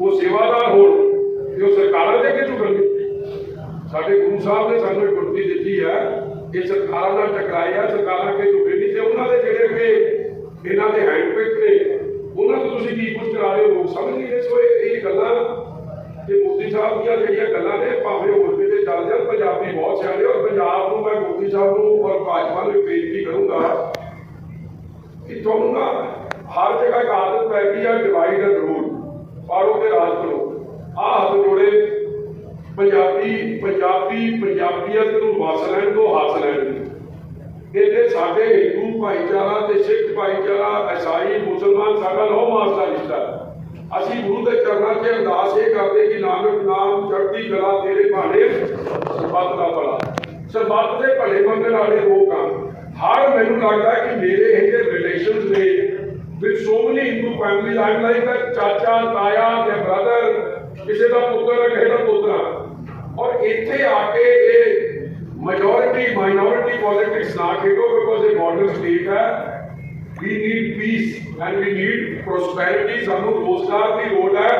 ਉਹ ਸੇਵਾਦਾਰ ਹੋਣ, ਤੇ ਉਹ ਸਰਕਾਰਾਂ ਦੇ ਅੱਗੇ ਝੁਕਣਗੇ। ਸਾਡੇ ਗੁਰੂ ਸਾਹਿਬ ਨੇ ਸਾਨੂੰ ਇੱਕ ਗੁਰਤੀ ਦਿੱਤੀ ਹੈ। ਇਹ ਸਰਕਾਰਾਂ ਨਾਲ ਟਕਰਾਏ ਆ, ਸਰਕਾਰਾਂ ਅੱਗੇ ਝੁਕੇ ਨਹੀਂ ਤੇ ਉਹਨਾਂ ਦੇ ਜਿਹੜੇ ਅੱਗੇ ਇਹਨਾਂ ਦੇ ਹੈਂਡ ਨੇ, ਉਹਨਾਂ ਤੋਂ ਤੁਸੀਂ ਕੀ ਕੁਝ ਕਰਾ ਰਹੇ ਹੋ? ਸਮਝ ਨਹੀਂ ਰਹੇ, ਸੋ ਇਹ ਗੱਲਾਂ ਤੇ ਮੋਦੀ ਸਾਹਿਬ ਦੀਆਂ ਜਿਹੜੀਆਂ ਗੱਲਾਂ ਨੇ, ਭਾਵੇਂ ਉਹ ਮੁਰਗੇ ਚੱਲ ਜਾਣ ਪੰਜਾਬੀ ਬਹੁਤ ਸਿਆਣੇ ਔਰ ਪੰਜਾਬ ਨੂੰ ਮੈਂ ਮੋਦੀ ਸਾਹਿਬ ਨੂੰ ਔਰ ਭਾਜਪਾ ਨੂੰ ਬੇਨਤੀ ਕਰੂੰਗਾ ਕਿ ਤੁਹਾਨੂੰ ਨਾ ਹਰ ਜਗ੍ਹਾ ਇੱਕ ਆਦਤ ਪੈ ਗਈ ਆ ਡਿਵਾਈਡ ਐਂਡ ਰੂਲ ਪਾੜੋ ਤੇ ਰਾਜ ਕਰੋ ਆਹ ਹੱਥ ਜੋੜੇ ਪੰਜਾਬੀ ਪੰਜਾਬੀ, ਪੰਜਾਬੀਅਤ ਨੂੰ ਵਸ ਲੈਣ ਤੋਂ ਹੱਸ ਲੈਣ। ਇੱਥੇ ਸਾਡੇ ਹਿੰਦੂ ਭਾਈਚਾਰਾ ਤੇ ਸਿੱਖ ਭਾਈਚਾਰਾ, ਈਸਾਈ, ਮੁਸਲਮਾਨ ਸਾਡਾ ਨੌ ਮਾਸ ਰਿਸ਼ਤਾ ਅਸੀਂ ਗੁਰੂ ਦੇ ਚਰਨਾਂ 'ਚ ਅਰਦਾਸ ਇਹ ਕਰਦੇ ਕਿ ਨਾਨਕ ਨਾਮ ਚੜ੍ਹਦੀ ਕਲਾ ਤੇਰੇ ਭਾਣੇ, ਸਰਬੱਤ ਦਾ ਭਲਾ। ਸਰਬੱਤ ਦੇ ਭਲੇ ਮੰਗਣ ਵਾਲੇ ਲੋਕ ਆ। ਹਰ ਮੈਨੂੰ ਲੱਗਦਾ ਕਿ ਮੇਰੇ ਇਹ ਰਿਲੇਸ਼ਨਸ ਨੇ with so many Hindu family I like ਚਾਚਾ, ਤਾਇਆ ਜਾਂ ਬ੍ਰਦਰ ਕਿਸੇ ਦਾ ਪੁੱਤਰ ਹੈ ਕਿਸੇ ਦਾ ਪੁੱਤਰਾ ਔਰ ਇੱਥੇ ਆ ਕੇ ਇਹ ਮੈਜੋਰਿਟੀ ਮਾਈਨੋਰਿਟੀ ਪੋਲਿਟਿਕਸ ਨਾ ਖੇਡੋ ਬਿਕੋਜ਼ ਇਹ ਬਾਰਡਰ ਸਟੇਟ ਹੈ। We need peace and we need prosperity ਸਾਨੂੰ ਰੋਜ਼ਗਾਰ ਦੀ ਲੋੜ ਹੈ।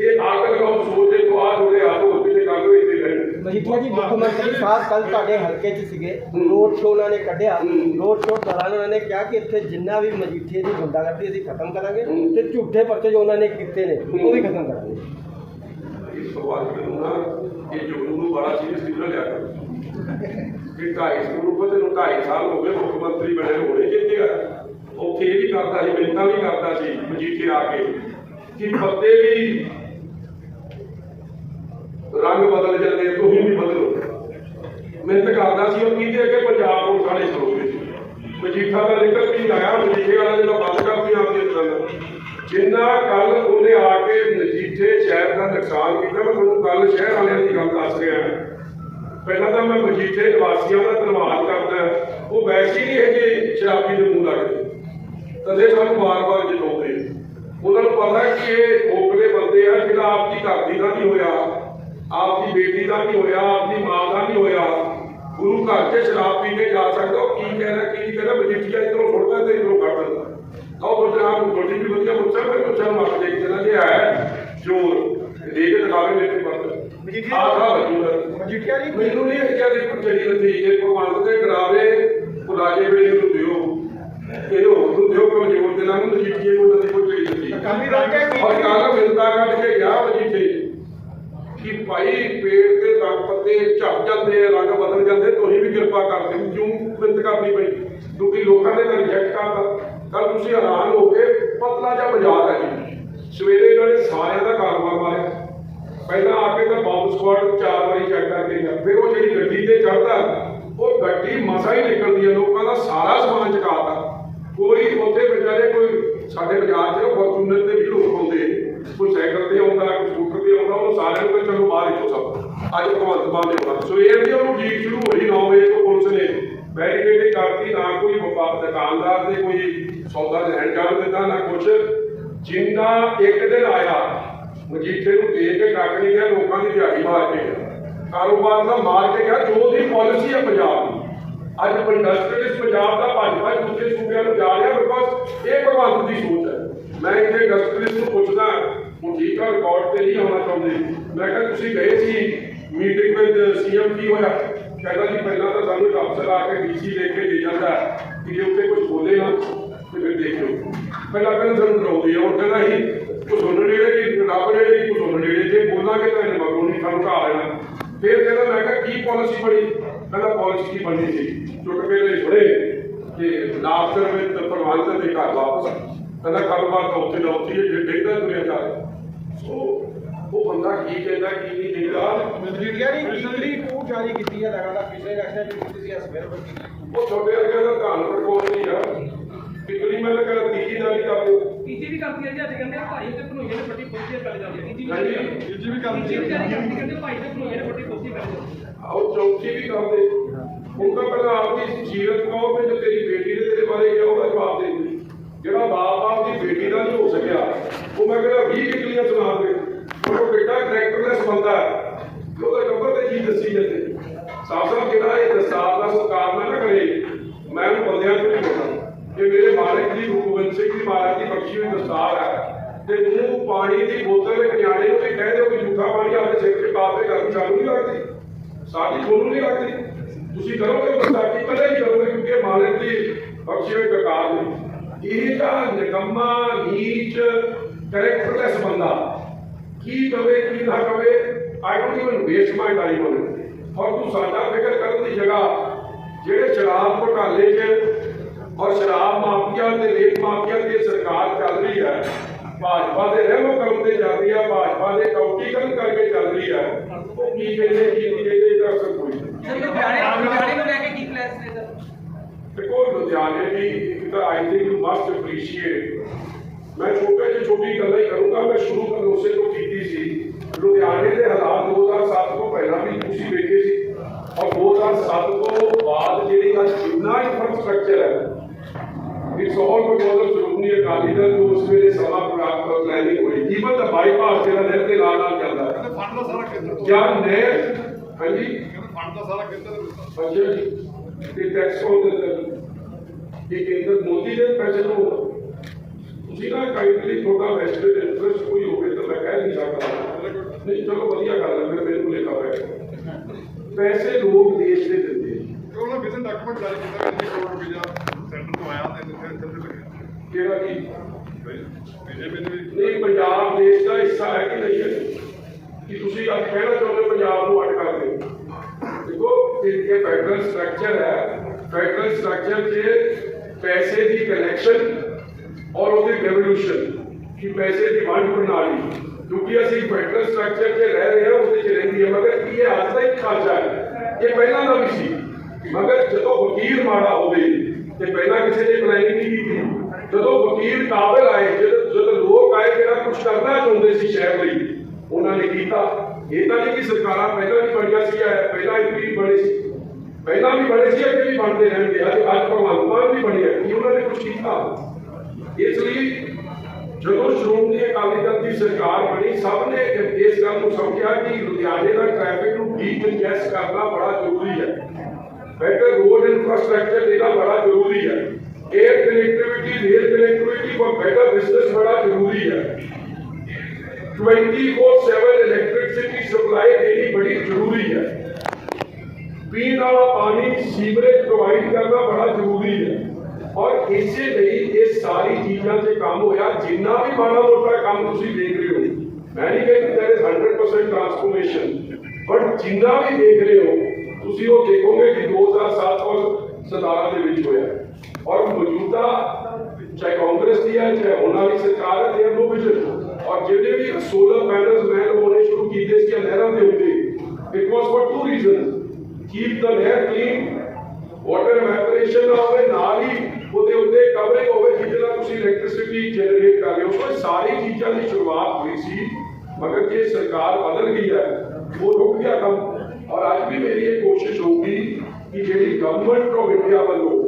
ਇਹ ਆਖਰ ਨੂੰ ਸੋਚੇ ਤੋਂ ਆ ਜੁੜੇ ਆ ਤੋਂ ਕਿਤੇ ਗੱਲ ਹੋਈ ਤੇ ਰਹਿਣ ਮਜੀਠੀਆ ਜੀ ਮੁੱਖ ਮੰਤਰੀ ਸਾਹਿਬ ਕੱਲ ਤੁਹਾਡੇ ਹਲਕੇ 'ਚ ਸੀਗੇ। ਰੋਡ ਸ਼ੋਅ ਉਹਨਾਂ ਨੇ ਕੱਢਿਆ। ਰੋਡ ਸ਼ੋਅ ਦੌਰਾਨ ਉਹਨਾਂ ਨੇ ਕਿਹਾ ਕਿ ਇੱਥੇ ਜਿੰਨਾ ਵੀ ਮਜੀਠੀਏ ਦੀ ਗੁੰਡਾਗਰਦੀ ਅਸੀਂ ਖਤਮ ਕਰਾਂਗੇ। ਤੇ ਝੂਠੇ ਪਰਚੇ ਜੋ ਉਹਨਾਂ ਨੇ ਕੀਤੇ ਨੇ ਉਹ ਵੀ ਖਤਮ ਕਰਾਂਗੇ। ਇਸ ਸਵਾਲ ਨੂੰ ਨਾ ਇਹ ਜੁਗਨੂ ਨੂੰ ਬੜਾ ਸੀਰੀਅਸ ਨਹੀਂ ਲਿਆ ਕਰ। ਕਿ ਢਾਈ ਸੌ ਰੁਪਏ ਤੇ ਨੂੰ ਢਾਈ ਸਾਲ ਹੋ ਗਏ ਮੁੱਖ ਉੱਥੇ ਇਹ ਵੀ ਕਰਦਾ ਸੀ ਮਿੰਤਾਂ ਵੀ ਕਰਦਾ ਸੀ ਮਜੀਠੇ ਆ ਕੇ। ਕਿ ਪੱਤੇ ਵੀ ਰੰਗ ਬਦਲ ਜਾਂਦੇ ਆ, ਤੁਸੀਂ ਵੀ ਬਦਲੋ। ਮਿਹਨਤ ਕਰਦਾ ਸੀ ਉਹ ਕਿਹਦੇ ਅੱਗੇ ਪੰਜਾਬ ਪੁਲਿਸ ਵਾਲੇ ਖਲੋਗੇ ਮਜੀਠਾ ਦਾ ਨਿਕਲ ਵੀ ਆਇਆ ਮਜੀਠੇ ਵਾਲਾ ਜਿਹੜਾ ਬੰਦ ਕਰਦੀ ਆਪਦੀ ਦੁਕਾਨ ਜਿੰਨਾ ਕੱਲ ਉਹਨੇ ਆ ਕੇ ਮਜੀਠੇ ਸ਼ਹਿਰ ਦਾ ਨੁਕਸਾਨ ਕੀਤਾ, ਮੈਂ ਤੁਹਾਨੂੰ ਕੱਲ ਸ਼ਹਿਰ ਵਾਲਿਆਂ ਦੀ ਗੱਲ ਦੱਸ ਰਿਹਾ ਪਹਿਲਾਂ ਤਾਂ ਮੈਂ ਮਜੀਠੇ ਨਿਵਾਸੀਆਂ ਦਾ ਧੰਨਵਾਦ ਕਰਦਾ ਉਹ ਵੈਸੇ ਨਹੀਂ ਹੈਗੇ ਸ਼ਰਾਬੀ ਦੇ ਮੂੰਹ ਲੱਗਦੇ ਕਦੇ ਸਾਨੂੰ ਵਾਰ-ਵਾਰ ਜਿਤਾਉਂਦੇ ਉਹਨਾਂ ਨੂੰ ਪਤਾ ਕਿ ਇਹ ਖੋਖਲੇ ਬੰਦੇ ਆ ਜਿਹੜਾ ਆਪਦੀ ਘਰ ਦੀ ਦਾ ਨਹੀਂ ਹੋਇਆ, ਆਪਦੀ ਬੇਟੀ ਦਾ ਨਹੀਂ ਹੋਇਆ, ਆਪਦੀ ਮਾਂ ਦਾ ਨਹੀਂ ਹੋਇਆ। ਗੁਰੂ ਘਰ 'ਚ ਸ਼ਰਾਬ ਪੀ ਕੇ ਜਾ ਸਕਦਾ, ਉਹ ਕੀ ਕਹਿਣਾ ਕੀ ਨਹੀਂ ਕਹਿਣਾ ਮਜੀਠੀਆ ਇਧਰੋਂ ਸੁੱਟਦਾ ਤੇ ਇਧਰੋਂ ਕੱਢ ਦਿੰਦਾ ਆਓ ਪੰਜਾਬ ਨੂੰ ਛੋਟੀ ਵੀ ਵਧੀਆ ਮੁੱਛਾਂ ਪਰ ਮੁੱਛਾਂ ਮਾਰ ਦੇ ਕਿਹਨਾਂ ਜੇ ਹੈ ਦੇ ਕੇ ਦਿਖਾਵੇ ਮੇਰੇ ਤੇ ਮਜੀਠੀਆ- ਆਹ ਖਾ ਵਜੂਗਾ ਮਜੀਠੀਆ ਜੀ? ਮੈਨੂੰ ਨਹੀਂ ਕਹਿੰਦੇ ਕਿ ਜਿਹੜੀ ਨਦੀ ਇਹ ਭਗਵਾਨ ਦੇ ਕਰਾਵੇ ਉਹ ਰਾਜੇ ਵੇਲੇ ਨੂੰ ਦਿਓ। ਇਹ ਹੋਰ ਨੂੰ ਦਿਓ ਕਮਜ਼ੋਰ ਦੇ ਨਾਲ ਨੂੰ ਜਿੱਤੀਏ ਕੋਈ ਨਦੀ ਕੋਈ ਜਿਹੜੀ ਨਦੀ ਅਕਾਲੀ ਦਲ ਦੇ ਔਰ ਕਾਲਾ ਮਿਲਦਾ ਕੱਢ ਕੇ ਗਿਆ ਵਜੀਤੇ ਕਿ ਭਾਈ ਪੇੜ ਤੇ ਪੱਤੇ ਝੜ ਜਾਂਦੇ ਰੰਗ ਬਦਲ ਜਾਂਦੇ ਤੁਸੀਂ ਵੀ ਕਿਰਪਾ ਕਰ ਦਿਓ। ਕਿਉਂ ਮਿੰਤ ਕਰਨੀ ਪਈ? ਕਿਉਂਕਿ ਲੋਕਾਂ ਨੇ ਤਾਂ ਰਿਜੈਕਟ ਕਰਤਾ। ਕੱਲ ਤੁਸੀਂ ਹੈਰਾਨ ਹੋ ਕੇ ਪਤਲਾ ਜਿਹਾ ਮਜ਼ਾਕ ਹੈ ਜੀ। ਸਵੇਰੇ ਇਹਨਾਂ ਨੇ ਸਾਰਿਆਂ ਦਾ ਕਾਰੋਬਾਰ ਮਾਰਿਆ। ਪਹਿਲਾਂ ਆ ਕੇ ਤਾਂ ਬੰਬ ਸਕੁਆਡ ਚਾਰ ਵਾਰੀ ਚੈੱਕ ਕਰਕੇ ਗਿਆ। ਫਿਰ ਉਹ ਜਿਹੜੀ ਗੱਡੀ ਤੇ ਚੜਦਾ ਉਹ ਗੱਡੀ ਮਸਾ ਹੀ ਨਿਕਲਦੀ ਹੈ ਲੋਕਾਂ ਦਾ ਸਾਰਾ ਸਮਾਨ ਚਕਾਤਾ। ਕੋਈ ਉੱਥੇ ਵਿਚਾਰੇ ਕੋਈ ਸਾਡੇ ਬਾਜ਼ਾਰ 'ਚ ਫੋਰਚੂਨਰ ਤੇ ਵੀ ਲੋਕ ਆਉਂਦੇ ਕੋਈ ਸਾਈਕਲ ਤੇ ਆਉਂਦਾ, ਕੋਈ ਸਕੂਟਰ ਤੇ ਆਉਂਦਾ, ਉਹ ਸਾਰਿਆਂ ਨੂੰ ਕਹਿੰਦੇ ਚਲੋ ਬਾਹਰ ਇੱਥੋਂ ਸਭ। ਅੱਜ ਭਗਵੰਤ ਮਾਨ ਨੇ ਬਣਾ ਸਵੇਰ ਦੀ ਉਹਨੂੰ ਜੀਪ ਸ਼ੁਰੂ ਹੋਈ 9 ਵਜੇ ਤੋਂ ਪੁਲਿਸ ਨੇ ਬੈਰੀਕੇਡ ਕਰਤੀ, ਨਾ ਕੋਈ ਵਪਾਰ ਦੁਕਾਨਦਾਰ ਤੇ ਕੋਈ ਸੌਦਾ ਲੈਣ ਜਾਣ ਦਿੰਦਾ ਨਾ ਕੁਛ। ਜਿੰਨਾ ਇੱਕ ਦਿਨ ਆਇਆ, ਮਜੀਠੇ ਨੂੰ ਦੇ ਕੇ ਕੱਖ ਨਹੀਂ ਗਿਆ, ਲੋਕਾਂ ਦੀ ਦਿਹਾੜੀ ਮਾਰ ਕੇ ਕਾਰੋਬਾਰ ਦਾ ਮਾਰ ਕੇ ਗਿਆ, ਜੋ ਉਹਦੀ ਪਾਲਿਸੀ ਹੈ ਪੰਜਾਬ ਦੀ। ਅੱਜ ਇੰਡਸਟਰੀਅਲਿਸਟ ਪੰਜਾਬ ਦਾ ਭੱਜ ਦੂਜੇ ਸੂਬਿਆਂ ਨੂੰ ਜਾ ਰਿਹਾ ਬਿਕੋਜ਼ ਇਹ ਭਗਵੰਤ ਦੀ ਸੋਚ ਹੈ। ਮੈਂ ਇੱਥੇ ਇੰਡਸਟਰੀਅਲਿਸਟ ਨੂੰ ਪੁੱਛਦਾ, ਹੁਣ ਠੀਕ ਆ ਰਿਕਾਰਡ ਤੇ ਨਹੀਂ ਆਉਣਾ ਚਾਹੁੰਦੇ। ਮੈਂ ਕਿਹਾ, ਤੁਸੀਂ ਗਏ ਸੀ ਮੀਟਿੰਗ ਵਿੱਚ ਸੀਐਮ ਕੀ ਹੋਇਆ? ਕਹਿੰਦਾ ਜੀ, ਪਹਿਲਾਂ ਤਾਂ ਸਾਨੂੰ ਇੱਕ ਅਫਸਰ ਆ ਕੇ ਡੀਸੀ ਲੈ ਕੇ ਦੇ ਜਾਂਦਾ ਹੈ, ਕਿ ਜੇ ਉੱਤੇ ਕੁਝ ਬੋਲੇ ਨਾ। ਤੇ ਫਿਰ ਦੇਖਿਓ। ਪਹਿਲਾਂ ਕਹਿੰਦਾ ਸਾਨੂੰ ਡਰਾਉਂਦੇ ਆ ਹੁਣ ਕਹਿੰਦਾ ਸੀ ਕੁਝ ਸੁਣਨ ਨੇੜੇ ਦੀ ਰੱਬ ਨੇੜੇ ਦੀ ਕੁਝ ਸੁਣਨ ਨੇੜੇ ਜੇ ਬੋਲਾਂਗੇ ਤਾਂ ਇਹਨੇ ਮਗਰੋਂ ਨਹੀਂ ਸਾਨੂੰ ਘਾ ਲੈਣਾ ਫਿਰ ਕਹਿੰਦਾ ਮੈਂ ਕਿਹਾ ਕੀ ਪਾਲਿਸੀ ਬਣੀ? ਕਹਿੰਦਾ ਪਾਲਿਸੀ ਕੀ ਬਣੀ ਸੀ? ਚੁਟਕੇ ਦੇ ਛੜੇ ਤੇ ਨਾਫਤਰ ਵਿੱਚ ਪ੍ਰਵਾਨਤ ਦੇ ਘਰ ਵਾਪਸ ਕਹਿੰਦਾ ਕਾਰੋਬਾਰ ਤਾਂ ਉੱਥੇ ਦਾ ਉੱਥੇ ਜੇ ਡਿੱਗਦਾ ਤੁਰਿਆ ਜਾ। ਸੋ ਉਹ ਬੰਦਾ ਕੀ ਕਹਿੰਦਾ ਕੀ ਨਹੀਂ ਕਹਿੰਦਾ ਮਜੀਠੀਆ ਜੀ ਬਿਜਲੀ ਟੂ ਜਾਰੀ ਕੀਤੀ ਹੈ ਲਗਾਤਾਰ ਪਿਛਲੇ ਇਲੈਕਸ਼ਨ ਵਿੱਚ ਕੀਤੀ ਸੀ ਇਸ ਵੇਰ ਕੀਤੀ ਉਹ ਤੁਹਾਡੇ ਵਰਗੇ ਦਾ ਧੰਨ ਪ੍ਰਕੋਪ ਨਹੀਂ ਆ। ਪਿਛਲੀ ਮੈਂ ਤਾਂ ਕਹਿੰਦਾ ਤੀਜੀ ਦਾ ਵੀ ਕਰ ਦਿਓ ਤੀਜੀ ਵੀ ਕਰਦੀ ਹੈ ਜੀ ਅੱਜ ਕਹਿੰਦੇ ਭਾਈ ਤੇ ਭਨੋਈਏ ਨੇ ਵੱਡੀ ਪੁੱਛੀ ਪਹਿਲੇ ਜਾਂਦੀ ਹੈ। ਤੀਜੀ ਵੀ ਹਾਂਜੀ। ਤੀਜੀ ਵੀ ਕਰਦੀ ਹੈ। ਕਹਿੰਦੇ ਭਾਈ ਤੇ ਭਨੋਈਏ ਨੇ ਵੱਡੀ ਪੁੱਛੀ ਪਹਿਲੇ ਜਾਂਦੀ ਹੈ। ਆਓ ਚੌਥੀ ਵੀ ਕਰ ਦੇ ਹੁਣ ਤਾਂ ਪਹਿਲਾਂ ਆਪਦੀ ਸੀਰਤ ਕਹੋ ਵੀ ਜੋ ਤੇਰੀ ਬੇਟੀ ਨੇ ਤੇਰੇ ਬਾਰੇ ਕਿਹਾ ਉਹਦਾ ਜਵਾਬ ਦੇ ਦੇ ਜਿਹੜਾ ਬਾਪ ਆਪਦੀ ਬੇਟੀ ਦਾ ਨਹੀਂ ਹੋ ਸਕਿਆ ਉਹ ਮੈਂ ਕਹਿੰਦਾ 20 ਕਿੱਲੀਆਂ ਸੁਣਾ ਦੇ ਉਹ ਕਿੱਡਾ ਕਰੈਕਟਰਲੈਸ ਬੰਦਾ ਹੈ। ਉਹਦਾ ਟੱਬਰ ਤੇ ਜੀ ਦੱਸੀ ਜਾਂਦੇ। ਸਾਫ਼ ਸਾਫ਼ ਜਿਹੜਾ ਇਹ ਦਸਤਾਰ ਦਾ ਸਤਿਕਾਰ ਨਾ ਕਰੇ ਮੈਂ ਉਹਨੂੰ ਬੰਦਿਆਂ ਤੋਂ ਨਹੀਂ ਬੋਲਦਾ ਕਿ ਮੇਰੇ ਮਾਲਕ ਦੀ ਰੂਪ ਗੋਬਿੰਦ ਸਿੰਘ ਦੀ ਮਹਾਰਾਜ ਦੀ ਬਖਸ਼ੀ ਹੋਈ ਦਸਤਾਰ ਹੈ ਤੇ ਤੂੰ ਪਾਣੀ ਦੀ ਬੋਤਲ ਖਿਆਣੇ ਨੂੰ ਤੇ ਕਹਿ ਦਿਓ ਕਿ ਝੂਠਾ ਪਾਣੀ ਆਪਣੇ ਸਿਰ ਤੇ ਪਾ ਕੇ ਗੱਲ ਚਾਲੂ ਨਹੀਂ ਲੱਗਦੀ ਸਾਡੀ ਤੁਹਾਨੂੰ ਨਹੀਂ ਲੱਗਦੀ ਤੁਸੀਂ ਕਰੋਗੇ ਵਿਸਾਖੀ ਕਦੇ ਨਹੀਂ ਕਰੋਗੇ ਕਿਉਂਕਿ ਮਾਲਕ ਦੀ ਬਖਸ਼ੀ ਹੋਈ ਕਕਾਰ ਨੇ ਇਹ ਤਾਂ ਨਿਕੰਮਾ, ਨੀਚ ਕਰੈਕਟਰਲੈਸ ਬੰਦਾ। ਕੀ ਕਵੇ, ਕੀ ਨਾ ਕਵੇ I don't even waste my time on it ਔਰ ਤੂੰ ਸਾਡਾ ਫਿਕਰ ਕਰਨ ਦੀ ਜਗ੍ਹਾ, ਜਿਹੜੇ ਸ਼ਰਾਬ ਘੋਟਾਲੇ 'ਚ ਔਰ ਸ਼ਰਾਬ ਮਾਫੀਆ ਤੇ ਰੇਤ ਮਾਫੀਆ ਦੀ ਸਰਕਾਰ ਚੱਲ ਰਹੀ ਹੈ ਭਾਜਪਾ ਦੇ ਰਹਿਮੋ ਕਰਮ ਤੇ ਰਹੀ ਹੈ ਭਾਜਪਾ ਦੇ ਕੌਟੀਕਰਨ ਕਰਕੇ ਚੱਲ ਰਹੀ ਹੈ ਉਹ ਕੀ ਕਹਿੰਦੇ ਕੀ ਕਹਿੰਦੇ ਇਹਦਾ ਅਸਰ ਕੋਈ ਨਹੀਂ। ਲੁਧਿਆਣੇ ਲੁਧਿਆਣੇ ਨੂੰ ਲੈ ਕੇ ਕੀ ਪਲਾਨ ਨੇ ਸਰ ਦੇਖੋ ਲੁਧਿਆਣੇ ਦੀ ਇੱਕ ਤਾਂ I think you must appreciate ਮੈਂ ਛੋਟੇ ਜਿਹੇ ਛੋਟੀ ਗੱਲਾਂ ਹੀ ਕਰੂੰਗਾ ਮੈਂ ਸ਼ੁਰੂ ਕਰ ਉਸੇ ਤੋਂ ਕੀਤੀ ਸੀ। ਲੁਧਿਆਣੇ ਦੇ ਹਾਲਾਤ 2007 ਤੋਂ ਪਹਿਲਾਂ ਵੀ ਤੁਸੀਂ ਵੇਖੇ ਸੀ। ਔਰ 2007 ਤੋਂ ਬਾਅਦ ਜਿਹੜੀ ਅੱਜ ਜਿੰਨਾ ਇਨਫਰਾਸਟ੍ਰਕਚਰ ਹੈ it's all because of Shiromani Akali Dal ਜੋ ਉਸ ਵੇਲੇ ਸਮਾਂ ਪ੍ਰਾਪਤ ਪਲੈਨਿੰਗ ਹੋਈ। ਈਵਨ ਦਾ ਬਾਈਪਾਸ ਜਿਹੜਾ ਨਹਿਰ ਦੇ ਨਾਲ ਨਾਲ ਚੱਲਦਾ ਹੈ। ਫੰਡ ਦਾ ਸਾਰਾ ਕੇਂਦਰ ਤੋਂ ਜਾਂ ਨਹਿਰ ਹਾਂਜੀ? ਫੰਡ ਦਾ ਸਾਰਾ ਕੇਂਦਰ ਅੱਛਾ ਜੀ। ਤੇ ਟੈਕਸ ਕੋਲ ਕਿ ਕੇਂਦਰ ਮੋਦੀ ਦੇ ਪੈਸੇ ਨੂੰ ਤੁਸੀਂ ਨਾ ਕਾਈਂਡਲੀ ਤੁਹਾਡਾ ਵੈਸਟਰਨ ਇੰਟਰਸਟ ਕੋਈ ਹੋਵੇ ਤਾਂ ਮੈਂ ਕਹਿ ਨਹੀਂ ਸਕਦਾ। ਨਹੀਂ ਚਲੋ ਵਧੀਆ ਗੱਲ ਹੈ ਮੇਰੇ ਮੇਰੇ ਕੋਲ ਲਿਖਾ ਹੋਇਆ ਪੈਸੇ ਲੋਕ ਦੇਸ਼ ਦੇ ਦਿੰਦੇ। ਉਹਨਾਂ ਵਿਜ਼ਨ ਡਾਕੂਮੈਂਟ ਜਾਰੀ ਕੀਤਾ ਕਿ ਕਰੋੜ ਰੁਪਇਆ ਸੈਂਟਰ ਤੋਂ ਆਇਆ ਤੇ ਇੱਥੇ ਇੱਥੇ ਲੱਗਿਆ ਕਿਹੜਾ ਕੀ? ਬੀਜੇਪੀ ਨੇ ਵੀ ਨਹੀਂ, ਪੰਜਾਬ ਦੇਸ਼ ਦਾ ਹਿੱਸਾ ਹੈ ਕਿ ਨਹੀਂ ਹੈ? ਕਿ ਤੁਸੀਂ ਅੱਜ ਕਹਿਣਾ ਚਾਹੁੰਦੇ ਪੰਜਾਬ ਨੂੰ ਅੱਡ ਕਰ ਦਿਓ? ਦੇਖੋ ਇਹ ਇਹ ਫੈਡਰਲ ਸਟਰਕਚਰ ਹੈ। ਫੈਡਰਲ ਸਟਰਕਚਰ 'ਚ ਪੈਸੇ ਦੀ ਕਨੈਕਸ਼ਨ ਔਰ ਉਹਦੀ ਡੈਵੋਲੂਸ਼ਨ ਕਿ ਪੈਸੇ ਦੀ ਵੰਡ ਪ੍ਰਣਾਲੀ। ਕਿਉਂਕਿ ਅਸੀਂ ਫੈਡਰਲ ਸਟਰਕਚਰ 'ਚ ਰਹਿ ਰਹੇ ਹਾਂ, ਉਹਦੇ 'ਚ ਰਹਿੰਦੀ ਹੈ। ਮਗਰ ਇਹ ਅੱਜ ਦਾ ਇੱਕ ਖਾਂਚਾ ਹੈ? ਇਹ ਪਹਿਲਾਂ ਦਾ ਵੀ ਸੀ। ਮਗਰ ਜਦੋਂ ਵਕੀਲ ਮਾੜਾ ਹੋਵੇ, ਤੇ ਪਹਿਲਾਂ ਜਦੋਂ ਵਕੀਲ ਕਾਬਲ ਆਏ, ਜਦ ਜਦੋਂ ਲੋਕ ਆਏ, ਜਿਹੜਾ ਕੁਝ ਕਰਨਾ ਚਾਹੁੰਦੇ ਸੀ ਸ਼ਹਿਰ ਲਈ, ਉਹਨਾਂ ਨੇ ਕੀਤਾ। ਇਹ ਤਾਂ ਨਹੀਂ ਕਿ ਸਰਕਾਰਾਂ ਪਹਿਲਾਂ ਵੀ ਬਣੀਆਂ ਸੀ ਪਹਿਲਾਂ ਵੀ ਬਣੇ ਸੀ। ਪਹਿਲਾਂ ਵੀ ਬਣੇ ਸੀ ਅੱਗੇ ਵੀ ਬਣਦੇ ਰਹਿਣਗੇ। ਅੱਜ ਅੱਜ ਭਗਵੰਤ ਮਾਨ ਵੀ ਬਣੇ ਆ ਉਹਨਾਂ ਨੇ ਕੁਝ ਕੀਤਾ? ਇਸ ਲਈ ਜਦੋਂ ਸ਼੍ਰੋਮਣੀ ਅਕਾਲੀ ਦਲ ਦੀ ਸਰਕਾਰ ਬਣੀ, ਸਭ ਨੇ ਇਸ ਗੱਲ ਨੂੰ ਸਮਝਿਆ ਕਿ ਲੁਧਿਆਣੇ ਦਾ ਟ੍ਰੈਫਿਕ ਨੂੰ ਡੀਕੰਜੈਸਟ ਕਰਨਾ ਬੜਾ ਜ਼ਰੂਰੀ ਹੈ। ਬੈਟਰ ਰੋਡ ਇਨਫਰਾਸਟ੍ਰਕਚਰ ਦੇਣਾ ਬੜਾ ਜ਼ਰੂਰੀ ਹੈ। Air connectivity rail connectivity for better business ਬੜਾ ਜ਼ਰੂਰੀ ਹੈ 24/7 ਇਲੈਕਟ੍ਰਿਸਿਟੀ ਸਪਲਾਈ ਦੇਣੀ ਬੜੀ ਜ਼ਰੂਰੀ ਹੈ ਪੀਣ ਵਾਲਾ ਪਾਣੀ ਸੀਵਰੇਜ ਪ੍ਰੋਵਾਈਡ ਕਰਨਾ ਬੜਾ ਜ਼ਰੂਰੀ ਹੈ ਔਰ ਇਸੇ ਲਈ ਇਹ ਸਾਰੀ ਚੀਜ਼ਾਂ ਤੇ ਕੰਮ ਹੋਇਆ ਜਿੰਨਾ ਵੀ ਮਾੜਾ ਮੋਟਾ ਕੰਮ ਤੁਸੀਂ ਦੇਖ ਰਹੇ ਹੋ ਮੈਂ ਨਹੀਂ ਕਹਿੰਦਾ there 100% ਟ੍ਰਾਂਸਫੋਰਮੇਸ਼ਨ ਬਟ ਜਿੰਨਾ ਵੀ ਦੇਖ ਰਹੇ ਹੋ ਤੁਸੀਂ ਉਹ ਦੇਖੋਗੇ ਕਿ 2007 ਔਰ 17 ਦੇ ਵਿੱਚ ਹੋਇਆ ਔਰ ਮੌਜੂਦਾ ਚਾਹੇ ਕਾਂਗਰਸ ਦੀ ਹੈ ਚਾਹੇ ਹੁਣ ਵਾਲੀ ਸਰਕਾਰ ਹੈ ਦੇ ਨੋ ਵਿਜ਼ਨ ਔਰ ਜਿਹੜੇ ਵੀ ਸੋਲਰ ਪੈਨਲਸ ਮੈਂ ਹੋਣੇ ਸ਼ੁਰੂ ਕੀਤੇ ਸੀ ਨਹਿਰਾਂ ਦੇ ਉੱਤੇ it was for two reasons keep the nahar clean water evaporation ਨਾ ਹੋਵੇ ਨਾਲ ਹੀ ਉਹਦੇ ਉੱਤੇ ਕਵਰਿੰਗ ਹੋਵੇ ਜਿਹਦੇ ਨਾਲ ਤੁਸੀਂ ਇਲੈਕਟ੍ਰਿਸਿਟੀ ਜਨਰੇਟ ਕਰ ਰਹੇ ਹੋ ਸੋ ਇਹ ਸਾਰੀ ਚੀਜ਼ਾਂ ਦੀ ਸ਼ੁਰੂਆਤ ਹੋਈ ਸੀ ਮਗਰ ਜੇ ਸਰਕਾਰ ਬਦਲ ਗਈ ਹੈ ਉਹ ਰੁਕ ਗਿਆ ਕੰਮ ਔਰ ਅੱਜ ਵੀ ਮੇਰੀ ਇਹ ਕੋਸ਼ਿਸ਼ ਹੋਊਗੀ ਕਿ ਜਿਹੜੀ ਗਵਰਨਮੈਂਟ ਆਫ ਇੰਡੀਆ ਵੱਲੋਂ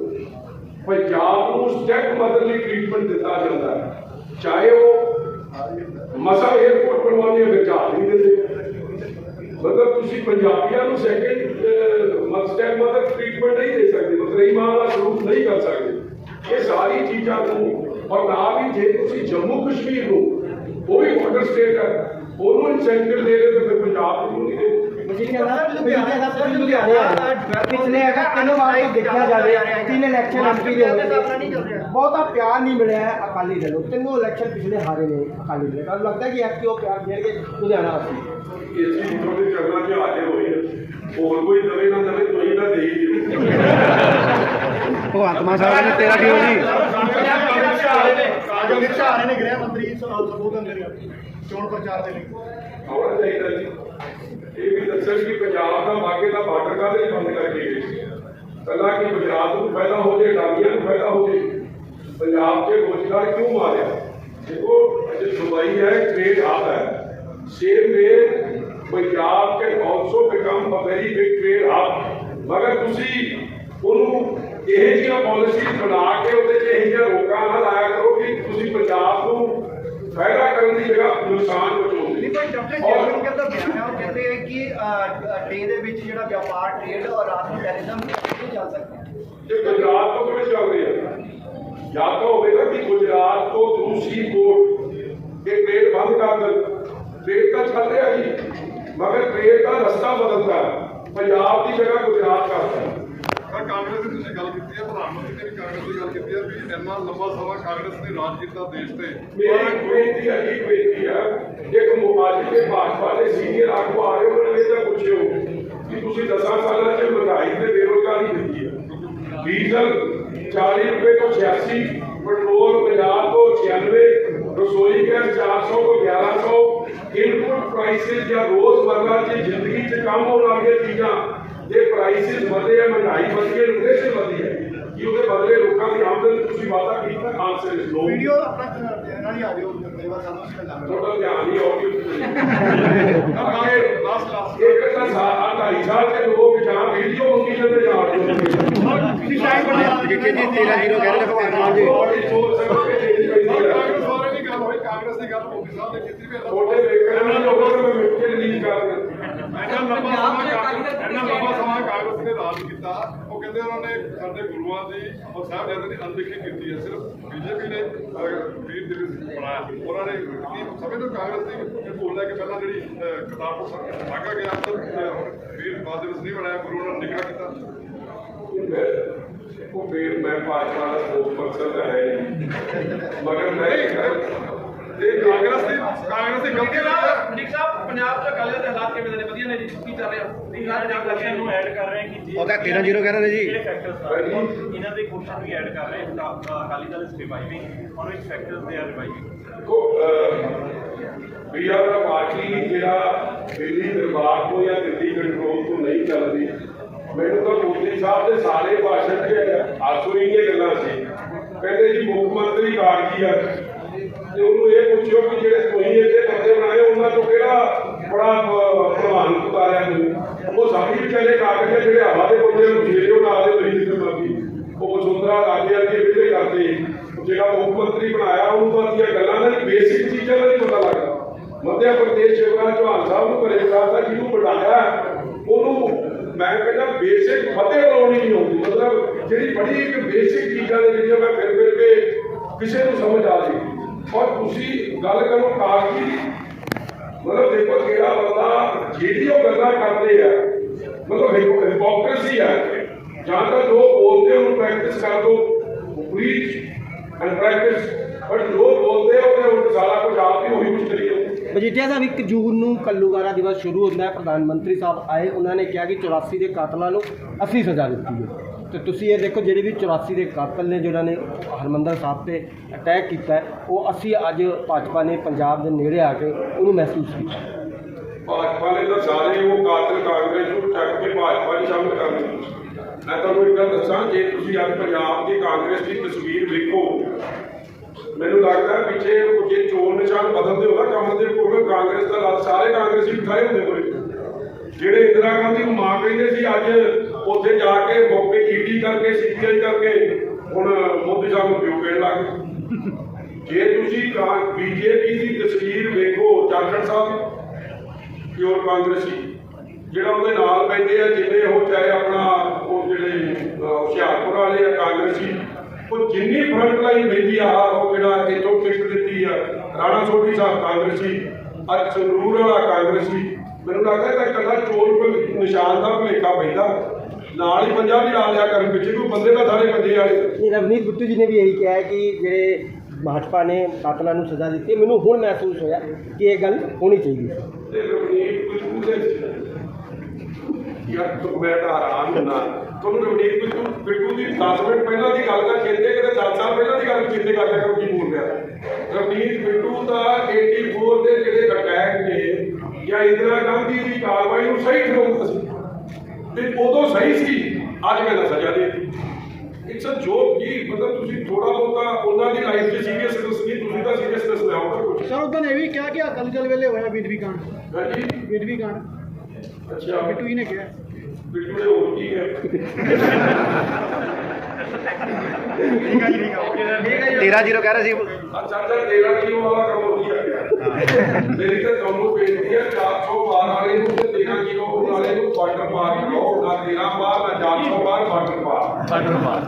ਪੰਜਾਬ ਨੂੰ ਸਟੈਪ ਮਦਦ ਲਈ ਟ੍ਰੀਟਮੈਂਟ ਦਿੱਤਾ ਜਾਂਦਾ ਹੈ। ਚਾਹੇ ਉਹ ਮਸਾ 에어ਪੋਰਟ ਬਣਵਾਉਣੇ ਵਿੱਚ ਆ ਨਹੀਂ ਦਿੰਦੇ। ਮਤਲਬ ਤੁਸੀਂ ਪੰਜਾਬੀਆਂ ਨੂੰ ਸੈਕਿੰਡ ਮਸਟੈਪ ਮਦਰ ਟ੍ਰੀਟਮੈਂਟ ਨਹੀਂ ਦੇ ਸਕਦੇ, ਮਤਲਬ ਮਾਂ ਦਾ ਸਰੂਪ ਨਹੀਂ ਕਰ ਸਕਦੇ। ਇਹ ਸਾਰੀ ਚੀਜ਼ਾਂ ਨੂੰ, ਔਰ ਨਾ ਵੀ ਜੇ ਤੁਸੀਂ ਜੰਮੂ ਕਸ਼ਮੀਰ ਨੂੰ ਉਹ ਵੀ ਬਾਰਡਰ ਸਟੇਟ ਹੈ, ਉਹਨੂੰ ਇਨਸੈਂਟਿਵ ਦੇ ਰਹੇ ਤਾਂ ਫਿਰ ਪੰਜਾਬ ਨੂੰ ਨਹੀਂ ਦੇ ਦਾ ਪਿਛਲੇ ਅਗਰ ਤਿੰਨ ਵਾਰ ਤੋਂ ਦੇਖਿਆ ਜਾਵੇ ਤਿੰਨ ਇਲੈਕਸ਼ਨ ਐਮਪੀ ਦੇ ਹੋਏ। ਬਹੁਤਾ ਪਿਆਰ ਨਹੀਂ ਮਿਲਿਆ ਹੈ ਅਕਾਲੀ ਦਲ ਨੂੰ। ਤਿੰਨੋਂ ਇਲੈਕਸ਼ਨ ਪਿਛਲੇ ਹਾਰੇ ਨੇ ਅਕਾਲੀ ਦਲ। ਤੁਹਾਨੂੰ ਲੱਗਦਾ ਕਿ ਐਕਟਿਵ ਉਹ ਪਿਆਰ ਦੇਣਗੇ ਲੁਧਿਆਣਾ ਵਾਸਤੇ ਇਸ ਚੀਜ਼ ਤੁਹਾਡੇ ਚਰਨਾਂ 'ਚ ਹਾਜ਼ਰ ਹੋਈ ਹੈ। ਹੋਰ ਕੋਈ ਦਵੇ ਨਾ ਦਵੇ ਤੁਸੀਂ ਤਾਂ ਦੇ ਹੀ ਦਿਓ। ਭਗਵੰਤ ਮਾਨ ਸਾਹਿਬ ਨੇ ਤੇਰਾ ਕੀ ਕਾਗਜ਼ ਵਿੱਚ ਆ ਰਹੇ ਨੇ ਗ੍ਰਹਿ ਮੰਤਰੀ ਸੰਬੋਧਨ ਦੇ ਚੋਣ ਪ੍ਰਚਾਰ ਦੇ ਲਈ। ਆਉਣਾ ਚਾਹੀਦਾ ਜੀ। ਇਹ ਵੀ ਦੱਸਣ ਕਿ ਪੰਜਾਬ ਦਾ ਬਾਗੇ ਦਾ ਬਾਰਡਰ ਕਾਹਦੇ ਬੰਦ ਕਰਕੇ ਗਏ ਪਹਿਲਾਂ ਕਿ ਗੁਜਰਾਤ ਨੂੰ ਫਾਇਦਾ ਹੋ ਜੇ ਡਾਲੀਆਂ ਨੂੰ ਫਾਇਦਾ ਹੋ ਜੇ, ਪੰਜਾਬ 'ਚ ਰੋਜ਼ਗਾਰ ਕਿਉਂ ਮਾਰਿਆ? ਦੇਖੋ, ਅਜੇ ਸੁਬਾਈ ਹੈ ਟ੍ਰੇਡ ਹਬ ਹੈ। Same way Punjab can also become a very big trade hub ਮਗਰ ਤੁਸੀਂ ਉਹਨੂੰ ਇਹ ਜਿਹੀਆਂ ਪਾਲਿਸੀਜ਼ ਬਣਾ ਕੇ ਉਹਦੇ 'ਚ ਇਹ ਜਿਹੀਆਂ ਰੋਕਾਂ ਨਾ ਲਾਇਆ ਕਰੋ ਕਿ ਤੁਸੀਂ ਪੰਜਾਬ ਨੂੰ ਫਾਇਦਾ ਕਰਨ ਦੀ ਜਗ੍ਹਾ ਨੁਕਸਾਨ ਡਾਕਟਰ ਜੈਸਮਿੰਕਰ ਦਾ ਬਿਆਨ ਹੈ, ਉਹ ਕਹਿੰਦੇ ਹੈ ਕਿ ਡੇ ਦੇ ਵਿੱਚ ਜਿਹੜਾ ਵਪਾਰ ਟ੍ਰੇਡ ਔਰ ਰਾਤ ਨੂੰ ਟੈਲੀਜ਼ਮ ਨਹੀਂ ਚੱਲ ਸਕਦਾ ਤੇ ਗੁਜਰਾਤ ਤੋਂ ਕਿਵੇਂ ਚੱਲ ਰਿਹਾ ਜਾਂ ਤਾਂ ਹੋਵੇਗਾ ਕਿ ਗੁਜਰਾਤ ਤੋਂ ਦੂਸਰੀ ਪੋਰਟ ਇਹ ਟ੍ਰੇਡ ਬੰਦ ਕਰ ਦੇਣ ਟ੍ਰੇਡ ਤਾਂ ਚੱਲ ਰਿਹਾ ਜੀ, ਮਗਰ ਟ੍ਰੇਡ ਦਾ ਰਸਤਾ ਬਦਲਦਾ ਪੰਜਾਬ ਦੀ ਜਗ੍ਹਾ ਗੁਜਰਾਤ ਕਰਦਾ ਪਰ ਕਾਂਗਰਸ ਦੀ ਤੁਸੀਂ ਗੱਲ ਕੀਤੀ ਹੈ ਪ੍ਰਧਾਨ ਮੰਤਰੀ ਨੇ ਵੀ ਕਾਂਗਰਸ ਦੀ ਗੱਲ ਕੀਤੀ ਹੈ ਵੀ ਇੰਨਾ ਲੰਬਾ ਸਮਾਂ ਕਾਂਗਰਸ ਨੇ ਰਾਜ ਕੀਤਾ ਦੇਸ਼ ਤੇ। ਮੇਰੀ ਇੱਕ ਬੇਨਤੀ ਹੈ ਜੀ, ਬੇਨਤੀ ਹੈ ਇੱਕ ਮੁਆਜੀ ਦੇ ਭਾਜਪਾ ਦੇ ਸੀਨੀਅਰ ਆਗੂ ਆ ਰਹੇ ਉਹਨਾਂ ਨੇ ਇਹ ਤਾਂ ਪੁੱਛਿਓ ਕਿ ਤੁਸੀਂ 10 ਸਾਲਾਂ 'ਚ ਮਹਿੰਗਾਈ ਤੇ ਬੇਰੋਜ਼ਗਾਰੀ ਦਿੱਤੀ ਹੈ ਡੀਜ਼ਲ 40 ਰੁਪਏ ਤੋਂ 86 ਪੈਟਰੋਲ 50 ਤੋਂ 96 ਰਸੋਈ ਗੈਸ 400 ਤੋਂ 1100 ਇਨਪੁਟ ਪ੍ਰਾਈਸਿਸ ਜਾਂ ਰੋਜ਼ਮਰਰਾ ਦੀ ਜ਼ਿੰਦਗੀ 'ਚ ਕੰਮ ਹੋਣ ਵਾਲੀਆਂ ਚੀਜ਼ਾਂ ਜੇ ਪ੍ਰਾਈਸਿਸ ਵਧੇ ਆ ਮਹਿੰਗਾਈ ਵਧੀ ਹੈ ਇਨਫਲੇਸ਼ਨ ਵਧੀ ਹੈ ਕੀ ਉਹਦੇ ਬਦਲੇ ਲੋਕਾਂ ਦੀ ਆਮਦਨ ਤੁਸੀਂ ਵਾਅਦਾ ਕੀਤਾ ਆਨਸਰ ਇਸ ਨੋ ਵੀਡੀਓ ਆਪਣਾ ਨਾਲ ਹੀ ਆ ਜਾਓ ਮੇਰੇ ਵਾਰ ਸਾਨੂੰ ਉਸ ਨਾਲ ਤੁਹਾਡਾ ਧਿਆਨ ਨਹੀਂ ਆਉਂਦੀ ਲਾਸਟ ਲਾਸਟ ਇੱਕ ਤਾਂ ਸਾਲ ਢਾਈ ਸਾਲ ਦੇ ਲੋਕ ਜਾਂ ਵੀਡੀਓ ਮੰਗੀ ਜਾਂਦੇ ਜਾਂ ਆਡੀਓ ਤੁਸੀਂ ਟਾਈਮ ਬਣਾ ਜਿੱਥੇ ਜੀ ਤੇਰਾ ਹੀਰੋ ਕਹਿ ਰਹੇ ਭਗਵਾਨ ਮਾਨ ਜੀ। ਬੜੀ ਸੋਚ ਸਮਝ ਕੇ ਦੇਣੀ ਪੈਂਦੀ ਹੈ ਕਾਂਗਰਸ ਬਾਰੇ ਨਹੀਂ ਗੱਲ ਹੋਈ ਕਾਂਗਰਸ ਦੀ ਗੱਲ ਮੋਦੀ ਸਾਹਿਬ ਨੇ ਕੀਤੀ ਵੀ ਇੰਨਾ ਛੋਟੇ ਵੇਖਣ ਵਾਲੇ ਲੋਕਾਂ ਨੂੰ ਮੈਂ ਮਿੱਠੇ ਰਿਲੀਜ਼ ਕਰ ਦਿੰਦਾ। ਇੰਨਾ ਲੰਬਾ ਸਮਾਂ ਕਾਂਗਰਸ ਇੰਨਾ ਲੰਬਾ ਸਮਾਂ ਕਾਂਗਰਸ ਨੇ ਰਾਜ ਕੀਤਾ। ਉਹ ਕਹਿੰਦੇ ਉਹਨਾਂ ਨੇ ਸਾਡੇ ਗੁਰੂਆਂ ਦੀ ਔਰ ਸਾਹਿਬਜ਼ਾਦਿਆਂ ਦੀ ਅਣਦੇਖੀ ਕੀਤੀ ਹੈ। ਸਿਰਫ ਬੀਜੇਪੀ ਨੇ ਅਹ, ਵੀਰ ਦਿਵਸ ਬਣਾਇਆ। ਉਹਨਾਂ ਨੇ ਕੀ ਸਮੇਂ ਤੋਂ ਕਾਂਗਰਸ ਦੀ ਇਹ ਭੁੱਲ ਹੈ ਕਿ ਪਹਿਲਾਂ ਜਿਹੜੀ ਅਹ, ਕਰਤਾਰਪੁਰ ਸਾਹਿਬ ਮੰਗਾ ਗਿਆ ਅੰਦਰ ਅਹ, ਹੁਣ ਵੀਰ ਬਾਲ ਦਿਵਸ ਨਹੀਂ ਬਣਾਇਆ ਗੁਰੂ ਉਹਨਾਂ ਨੇ ਨਿਗਰਾ ਕੀਤਾ। ਉਹ ਫਿਰ ਮੈਂ ਭਾਜਪਾ ਦਾ ਸਪੋਕਸ ਪਰਸਨ ਤਾਂ ਹੈ ਨਹੀਂ। ਮਗਰ ਮੈਂ ਇਹ ਕਾਂਗਰਸ ਦੀ ਕਾਂਗਰਸ ਦੀ ਗਲਤੀ ਮਲਿਕ ਸਾਹਿਬ ਪੰਜਾਬ ਚ ਦਲ ਦੇ ਹਾਲਾਤ ਕਿਵੇਂ ਨੇ? ਵਧੀਆ ਨੇ ਜੀ? ਕੀ ਚੱਲ ਰਿਹਾ? ਨਹੀਂ ਰਾਜ ਦੇ ਇਲੈਕਸ਼ਨ ਨੂੰ ਐਡ ਕਰ ਰਹੇ ਕਿ ਜੀ ਉਹ ਤਾਂ 13-0 ਕਹਿ ਰਹੇ ਨੇ ਜੀ। ਜਿਹੜੇ ਫੈਕਟਰਸ ਆ ਇਹਨਾਂ ਦੇ ਕੁਐਸਚਨ ਵੀ ਐਡ ਕਰ ਰਹੇ ਤਾਂ ਅਕਾਲੀ ਦਲ ਇਸ ਰਿਵਾਈਵਿੰਗ ਔਰ ਇਸ ਫੈਕਟਰਸ ਦੇ ਆਰ ਰਿਵਾਈਵਿੰਗ ਦੇਖੋ ਵੀ ਆਰ ਪਾਰਟੀ ਜਿਹੜਾ ਦਿੱਲੀ ਦਰਬਾਰ ਤੋਂ ਜਾਂ ਦਿੱਲੀ ਕੰਟਰੋਲ ਤੋਂ ਨਹੀਂ ਚੱਲਦੀ ਮੈਨੂੰ ਤਾਂ ਮੋਦੀ ਸਾਹਿਬ ਦੇ ਸਾਰੇ ਭਾਸ਼ਣ 'ਚ ਆਸੂ ਹੀ ਇਹ ਗੱਲਾਂ ਸੀ। ਕਹਿੰਦੇ ਜੀ ਮੁੱਖ ਮੰਤਰੀ ਕਾਗਜ਼ੀ ਆ। ਤੇ ਉਹਨੂੰ ਇਹ ਪੁੱਛਿਓ ਕਿ ਜਿਹੜੇ ਤੁਸੀਂ ਇੱਥੇ ਬੰਦੇ ਬਣਾਏ ਉਹਨਾਂ ਤੋਂ ਕਿਹੜਾ ਬੜਾ ਪ- ਉਤਾਰਿਆ ਤੁਸੀਂ ਉਹ ਸਾਡੀ ਵਿਚਾਰੇ ਕਾਗਜ਼ ਆ ਜਿਹੜੇ ਹਵਾ ਦੇ ਬੰਦੇ ਨੂੰ ਛੇੜਿਓ ਨਾਲ ਦੇ ਮਰੀਜ਼ ਦੇ ਮਾਫੀ ਉਹ ਵਸੁੰਧਰਾ ਰਾਜੇ ਵਰਗੇ ਵਿਹਲੇ ਕਰਦੇ। ਜਿਹੜਾ ਮੁੱਖ ਮੰਤਰੀ ਬਣਾਇਆ, ਉਹਨੂੰ ਤਾਂ ਦੀਆਂ ਗੱਲਾਂ ਦਾ ਬੇਸਿਕ ਚੀਜ਼ਾਂ ਦਾ ਨਹੀਂ ਪਤਾ ਲੱਗਦਾ। ਮੱਧ ਪ੍ਰਦੇਸ਼ ਸ਼ਿਵਰਾਜ ਚੌਹਾਨ ਸਾਹਿਬ ਨੂੰ ਪਰੇਸ਼ਾਨ ਦਾ ਜਿਹਨੂੰ ਬਣਾਇਆ ਉਹਨੂੰ ਮੈਂ ਕਹਿੰਦਾ ਬੇਸਿਕ ਫਤਿਹ ਲਾਉਣੀ ਨਹੀਂ ਆਉਂਦੀ। ਮਤਲਬ ਜਿਹੜੀ ਬੜੀ ਇੱਕ ਬੇਸਿਕ ਚੀਜ਼ਾਂ ਦੇ ਜਿਹੜੀਆਂ ਮੈਂ ਫਿਰ ਫਿਰ ਕੇ ਕਿਸੇ ਨੂੰ ਸਮਝ ਆ ਜਾਏਗੀ ਔਰ ਤੁਸੀਂ ਗੱਲ ਕਰੋ ਕਾਗਜ਼ੀ ਦੀ ਮਤਲਬ ਦੇਖੋ ਕਿਹੜਾ ਬੰਦਾ ਜਿਹੜੀ ਗੱਲਾਂ ਕਰਦੇ ਆ, ਮਤਲਬ ਹਿਪੋਕ੍ਰੇਸੀ ਆ ਜਾਂ ਤਾਂ ਜੋ ਬੋਲਦੇ ਉਹਨੂੰ ਪ੍ਰੈਕਟਿਸ ਕਰ ਦੋ ਪ੍ਰੀਚ ਐਂਡ ਪ੍ਰੈਕਟਿਸ ਬਟ ਜੋ ਬੋਲਦੇ ਆ, ਉਹਦੇ ਸਾਰਾ ਕੁਝ ਆਪ ਹੀ ਉਹੀ ਕੁਝ ਕਰੀ ਮਜੀਠੀਆ ਸਾਹਿਬ, ਇੱਕ ਜੂਨ ਨੂੰ ਕੱਲੂਗਾਰਾ ਦਿਵਸ ਸ਼ੁਰੂ ਹੁੰਦਾ ਹੈ, ਪ੍ਰਧਾਨ ਮੰਤਰੀ ਸਾਹਿਬ ਆਏ, ਉਹਨਾਂ ਨੇ ਕਿਹਾ ਕਿ 84 ਦੇ ਕਾਤਲਾਂ ਨੂੰ ਅਸੀਂ ਸਜ਼ਾ ਦਿੱਤੀ ਹੈ। ਤੇ ਤੁਸੀਂ ਇਹ ਦੇਖੋ ਜਿਹੜੇ ਵੀ 84 ਦੇ ਕਾਤਲ ਨੇ ਜਿਹਨਾਂ ਨੇ ਹਰਮੰਦਰ ਸਾਹਿਬ ਤੇ ਅਟੈਕ ਕੀਤਾ, ਉਹ ਅਸੀਂ ਅੱਜ ਭਾਜਪਾ ਨੇ ਪੰਜਾਬ ਦੇ ਨੇੜੇ ਆ ਕੇ ਉਹਨੂੰ ਮਹਿਸੂਸ ਕੀਤਾ। ਭਾਜਪਾ ਨੇ ਤਾਂ ਸਾਰੇ ਉਹ ਕਾਤਲ ਕਾਂਗਰਸ ਨੂੰ ਚੱਕ ਕੇ ਭਾਜਪਾ 'ਚ ਸ਼ਾਮਲ ਕਰ ਦਿੱਤੇ। ਮੈਂ ਤੁਹਾਨੂੰ ਇੱਕ ਗੱਲ ਦੱਸਾਂ, ਜੇ ਤੁਸੀਂ ਅੱਜ ਪੰਜਾਬ ਦੀ ਕਾਂਗਰਸ ਦੀ ਤਸਵੀਰ ਵੇਖੋ, ਮੈਨੂੰ ਲੱਗਦਾ ਪਿੱਛੇ ਜੇ ਚੋਣ ਨਿਸ਼ਾਨ ਬਦਲਦੇ ਹੋ ਨਾ ਕੰਮ ਦੇ ਕੋਲ ਕਾਂਗਰਸ ਦਾ ਰਾਜ, ਸਾਰੇ ਕਾਂਗਰਸੀ ਬਿਠਾਏ ਹੁੰਦੇ ਕੋਲੇ। ਜਿਹੜੇ ਇੰਦਰਾ ਗਾਂਧੀ ਨੂੰ ਮਾਂ ਕਹਿੰਦੇ ਸੀ, ਅੱਜ ਉੱਥੇ ਜਾ ਕੇ ਮੌਕੇ ਈਡੀ ਕਰਕੇ ਸੀਬੀਆਈ ਕਰਕੇ ਹੁਣ ਮੋਦੀ ਸਾਹਿਬ ਨੂੰ ਪਿਓ ਕਹਿਣ ਲੱਗ ਜੇ ਤੁਸੀਂ ਬੀਜੇਪੀ ਦੀ ਤਸਵੀਰ ਵੇਖੋ ਜਾਖੜ ਸਾਹਿਬ ਪਿਓਰ ਕਾਂਗਰਸੀ, ਜਿਹੜਾ ਉਹਦੇ ਨਾਲ ਪੈਂਦੇ ਆ, ਜਿੰਨੇ ਉਹ ਚਾਹੇ ਆਪਣਾ ਉਹ ਜਿਹੜੇ ਹੁਸ਼ਿਆਰਪੁਰ ਵਾਲੇ ਆ, ਕਾਂਗਰਸੀ, ਉਹ ਜਿੰਨੀ ਫਰੰਟ ਲਾਈਨ ਪੈਂਦੀ ਆ, ਉਹ ਜਿਹੜਾ ਇੱਥੋਂ ਟਿਕਟ ਦਿੱਤੀ ਆ, ਰਾਣਾ ਸੋਢੀ ਸਾਹਿਬ ਕਾਂਗਰਸੀ, ਅੱਜ ਸੰਗਰੂਰ ਵਾਲਾ ਕਾਂਗਰਸੀ, ਮੈਨੂੰ ਲੱਗਦਾ ਤਾਂ ਇਕੱਲਾ ਚੋਰ ਨਿਸ਼ਾਨ ਦਾ ਭੁਲੇਖਾ ਪੈਂਦਾ ਨਾਲ ਹੀ ਪੰਜਾਬ ਵੀ ਲਾ ਲਿਆ ਕਰਨ ਪਿੱਛੇ ਕੋਈ ਬੰਦੇ ਤਾਂ ਸਾਰੇ ਬੰਦੇ ਵਾਲੇ। ਰਵਨੀਤ ਬਿੱਟੂ ਜੀ ਨੇ ਵੀ ਇਹੀ ਕਿਹਾ ਹੈ ਕਿ ਜਿਹੜੇ ਭਾਜਪਾ ਨੇ ਕਾਤਲਾਂ ਨੂੰ ਸਜ਼ਾ ਦਿੱਤੀ ਮੈਨੂੰ ਹੁਣ ਮਹਿਸੂਸ ਹੋਇਆ ਕਿ ਇਹ ਗੱਲ ਹੋਣੀ ਚਾਹੀਦੀ ਸੀ ਤੇ ਰਵਨੀਤ ਬਿੱਟੂ ਦੇ ਯਾਰ ਤੂੰ ਮੈਂ ਤਾਂ ਹੈਰਾਨ ਹੁੰਦਾ। ਤੁਹਾਨੂੰ ਰਵਨੀਤ ਬਿੱਟੂ ਬਿੱਟੂ ਦੀ 10 ਮਿੰਟ ਪਹਿਲਾਂ ਦੀ ਗੱਲ ਦਾ ਚੇਤੇ ਕਿਤੇ 10 ਸਾਲ ਪਹਿਲਾਂ ਦੀ ਗੱਲ ਚੇਤੇ ਕਰ ਲਿਆ ਕਰੋ ਕੀ ਬੋਲ ਰਿਹਾ। ਰਵਨੀਤ ਬਿੱਟੂ ਦਾ 84 ਦੇ ਜਿਹੜੇ ਅਟੈਕ ਨੇ ਜਾਂ ਇੰਦਰਾ ਗਾਂਧੀ ਦੀ ਕਾਰਵਾਈ ਨੂੰ ਸਹੀ ਠਹਿਰਾਉਂਦਾ ਸੀ ਤੇ ਉਦੋਂ ਸਹੀ ਸੀ ਅੱਜ ਮੈਂ ਸਜ਼ਾ ਦੇ ਇਟਸ ਅ ਜੋਕ ਜੀ ਮਤਲਬ ਤੁਸੀਂ ਥੋੜਾ ਬਹੁਤਾ ਉਹਨਾਂ ਦੀ ਲਾਈਫ 'ਚ ਸੀਰੀਅਸਨੈਸ ਨਹੀਂ ਤੁਸੀਂ ਤਾਂ ਸੀਰੀਅਸਨੈਸ ਲਿਆਓ ਤਾਂ ਕੁਝ ਸਰ ਉਦੋਂ ਇਹ ਵੀ ਕਿਹਾ ਕਿ ਅਕਾਲੀ ਦਲ ਵੇਲੇ ਹੋਇਆ ਬੀਜਵੀ ਕਾਂਡ। ਹਾਂਜੀ। ਬੀਜਵੀ ਕਾਂਡ। ਅੱਛਾ। ਬਿੱਟੂ ਜੀ ਨੇ ਕਿਹਾ। ਬਿੱਟੂ ਦੇ ਹੋਰ ਕੀ ਹੈ? ਤੇਰਾ ਜ਼ੀਰੋ ਕਹਿ ਰਹੇ ਸੀ। ਅੱਛਾ ਅੱਛਾ ਤੇਰਾ ਕਿਲੋ ਵਾਲਾ ਕੰਮ ਹੋ। ਗਿਆ ਮੇਰੀ ਤਾਂ ਤੁਹਾਨੂੰ ਬੇਨਤੀ ਹੈ 412 ਵਾਲੇ ਨੂੰ 13 ਕਿਲੋ ਵਾਲੇ ਨੂੰ ਕੁਆਟਰ ਪਾਰ ਕੇ ਲਓ ਨਾ 13 ਬਾਰ ਨਾ 400 ਬਾਰ ਕੁਆਟਰ ਪਾ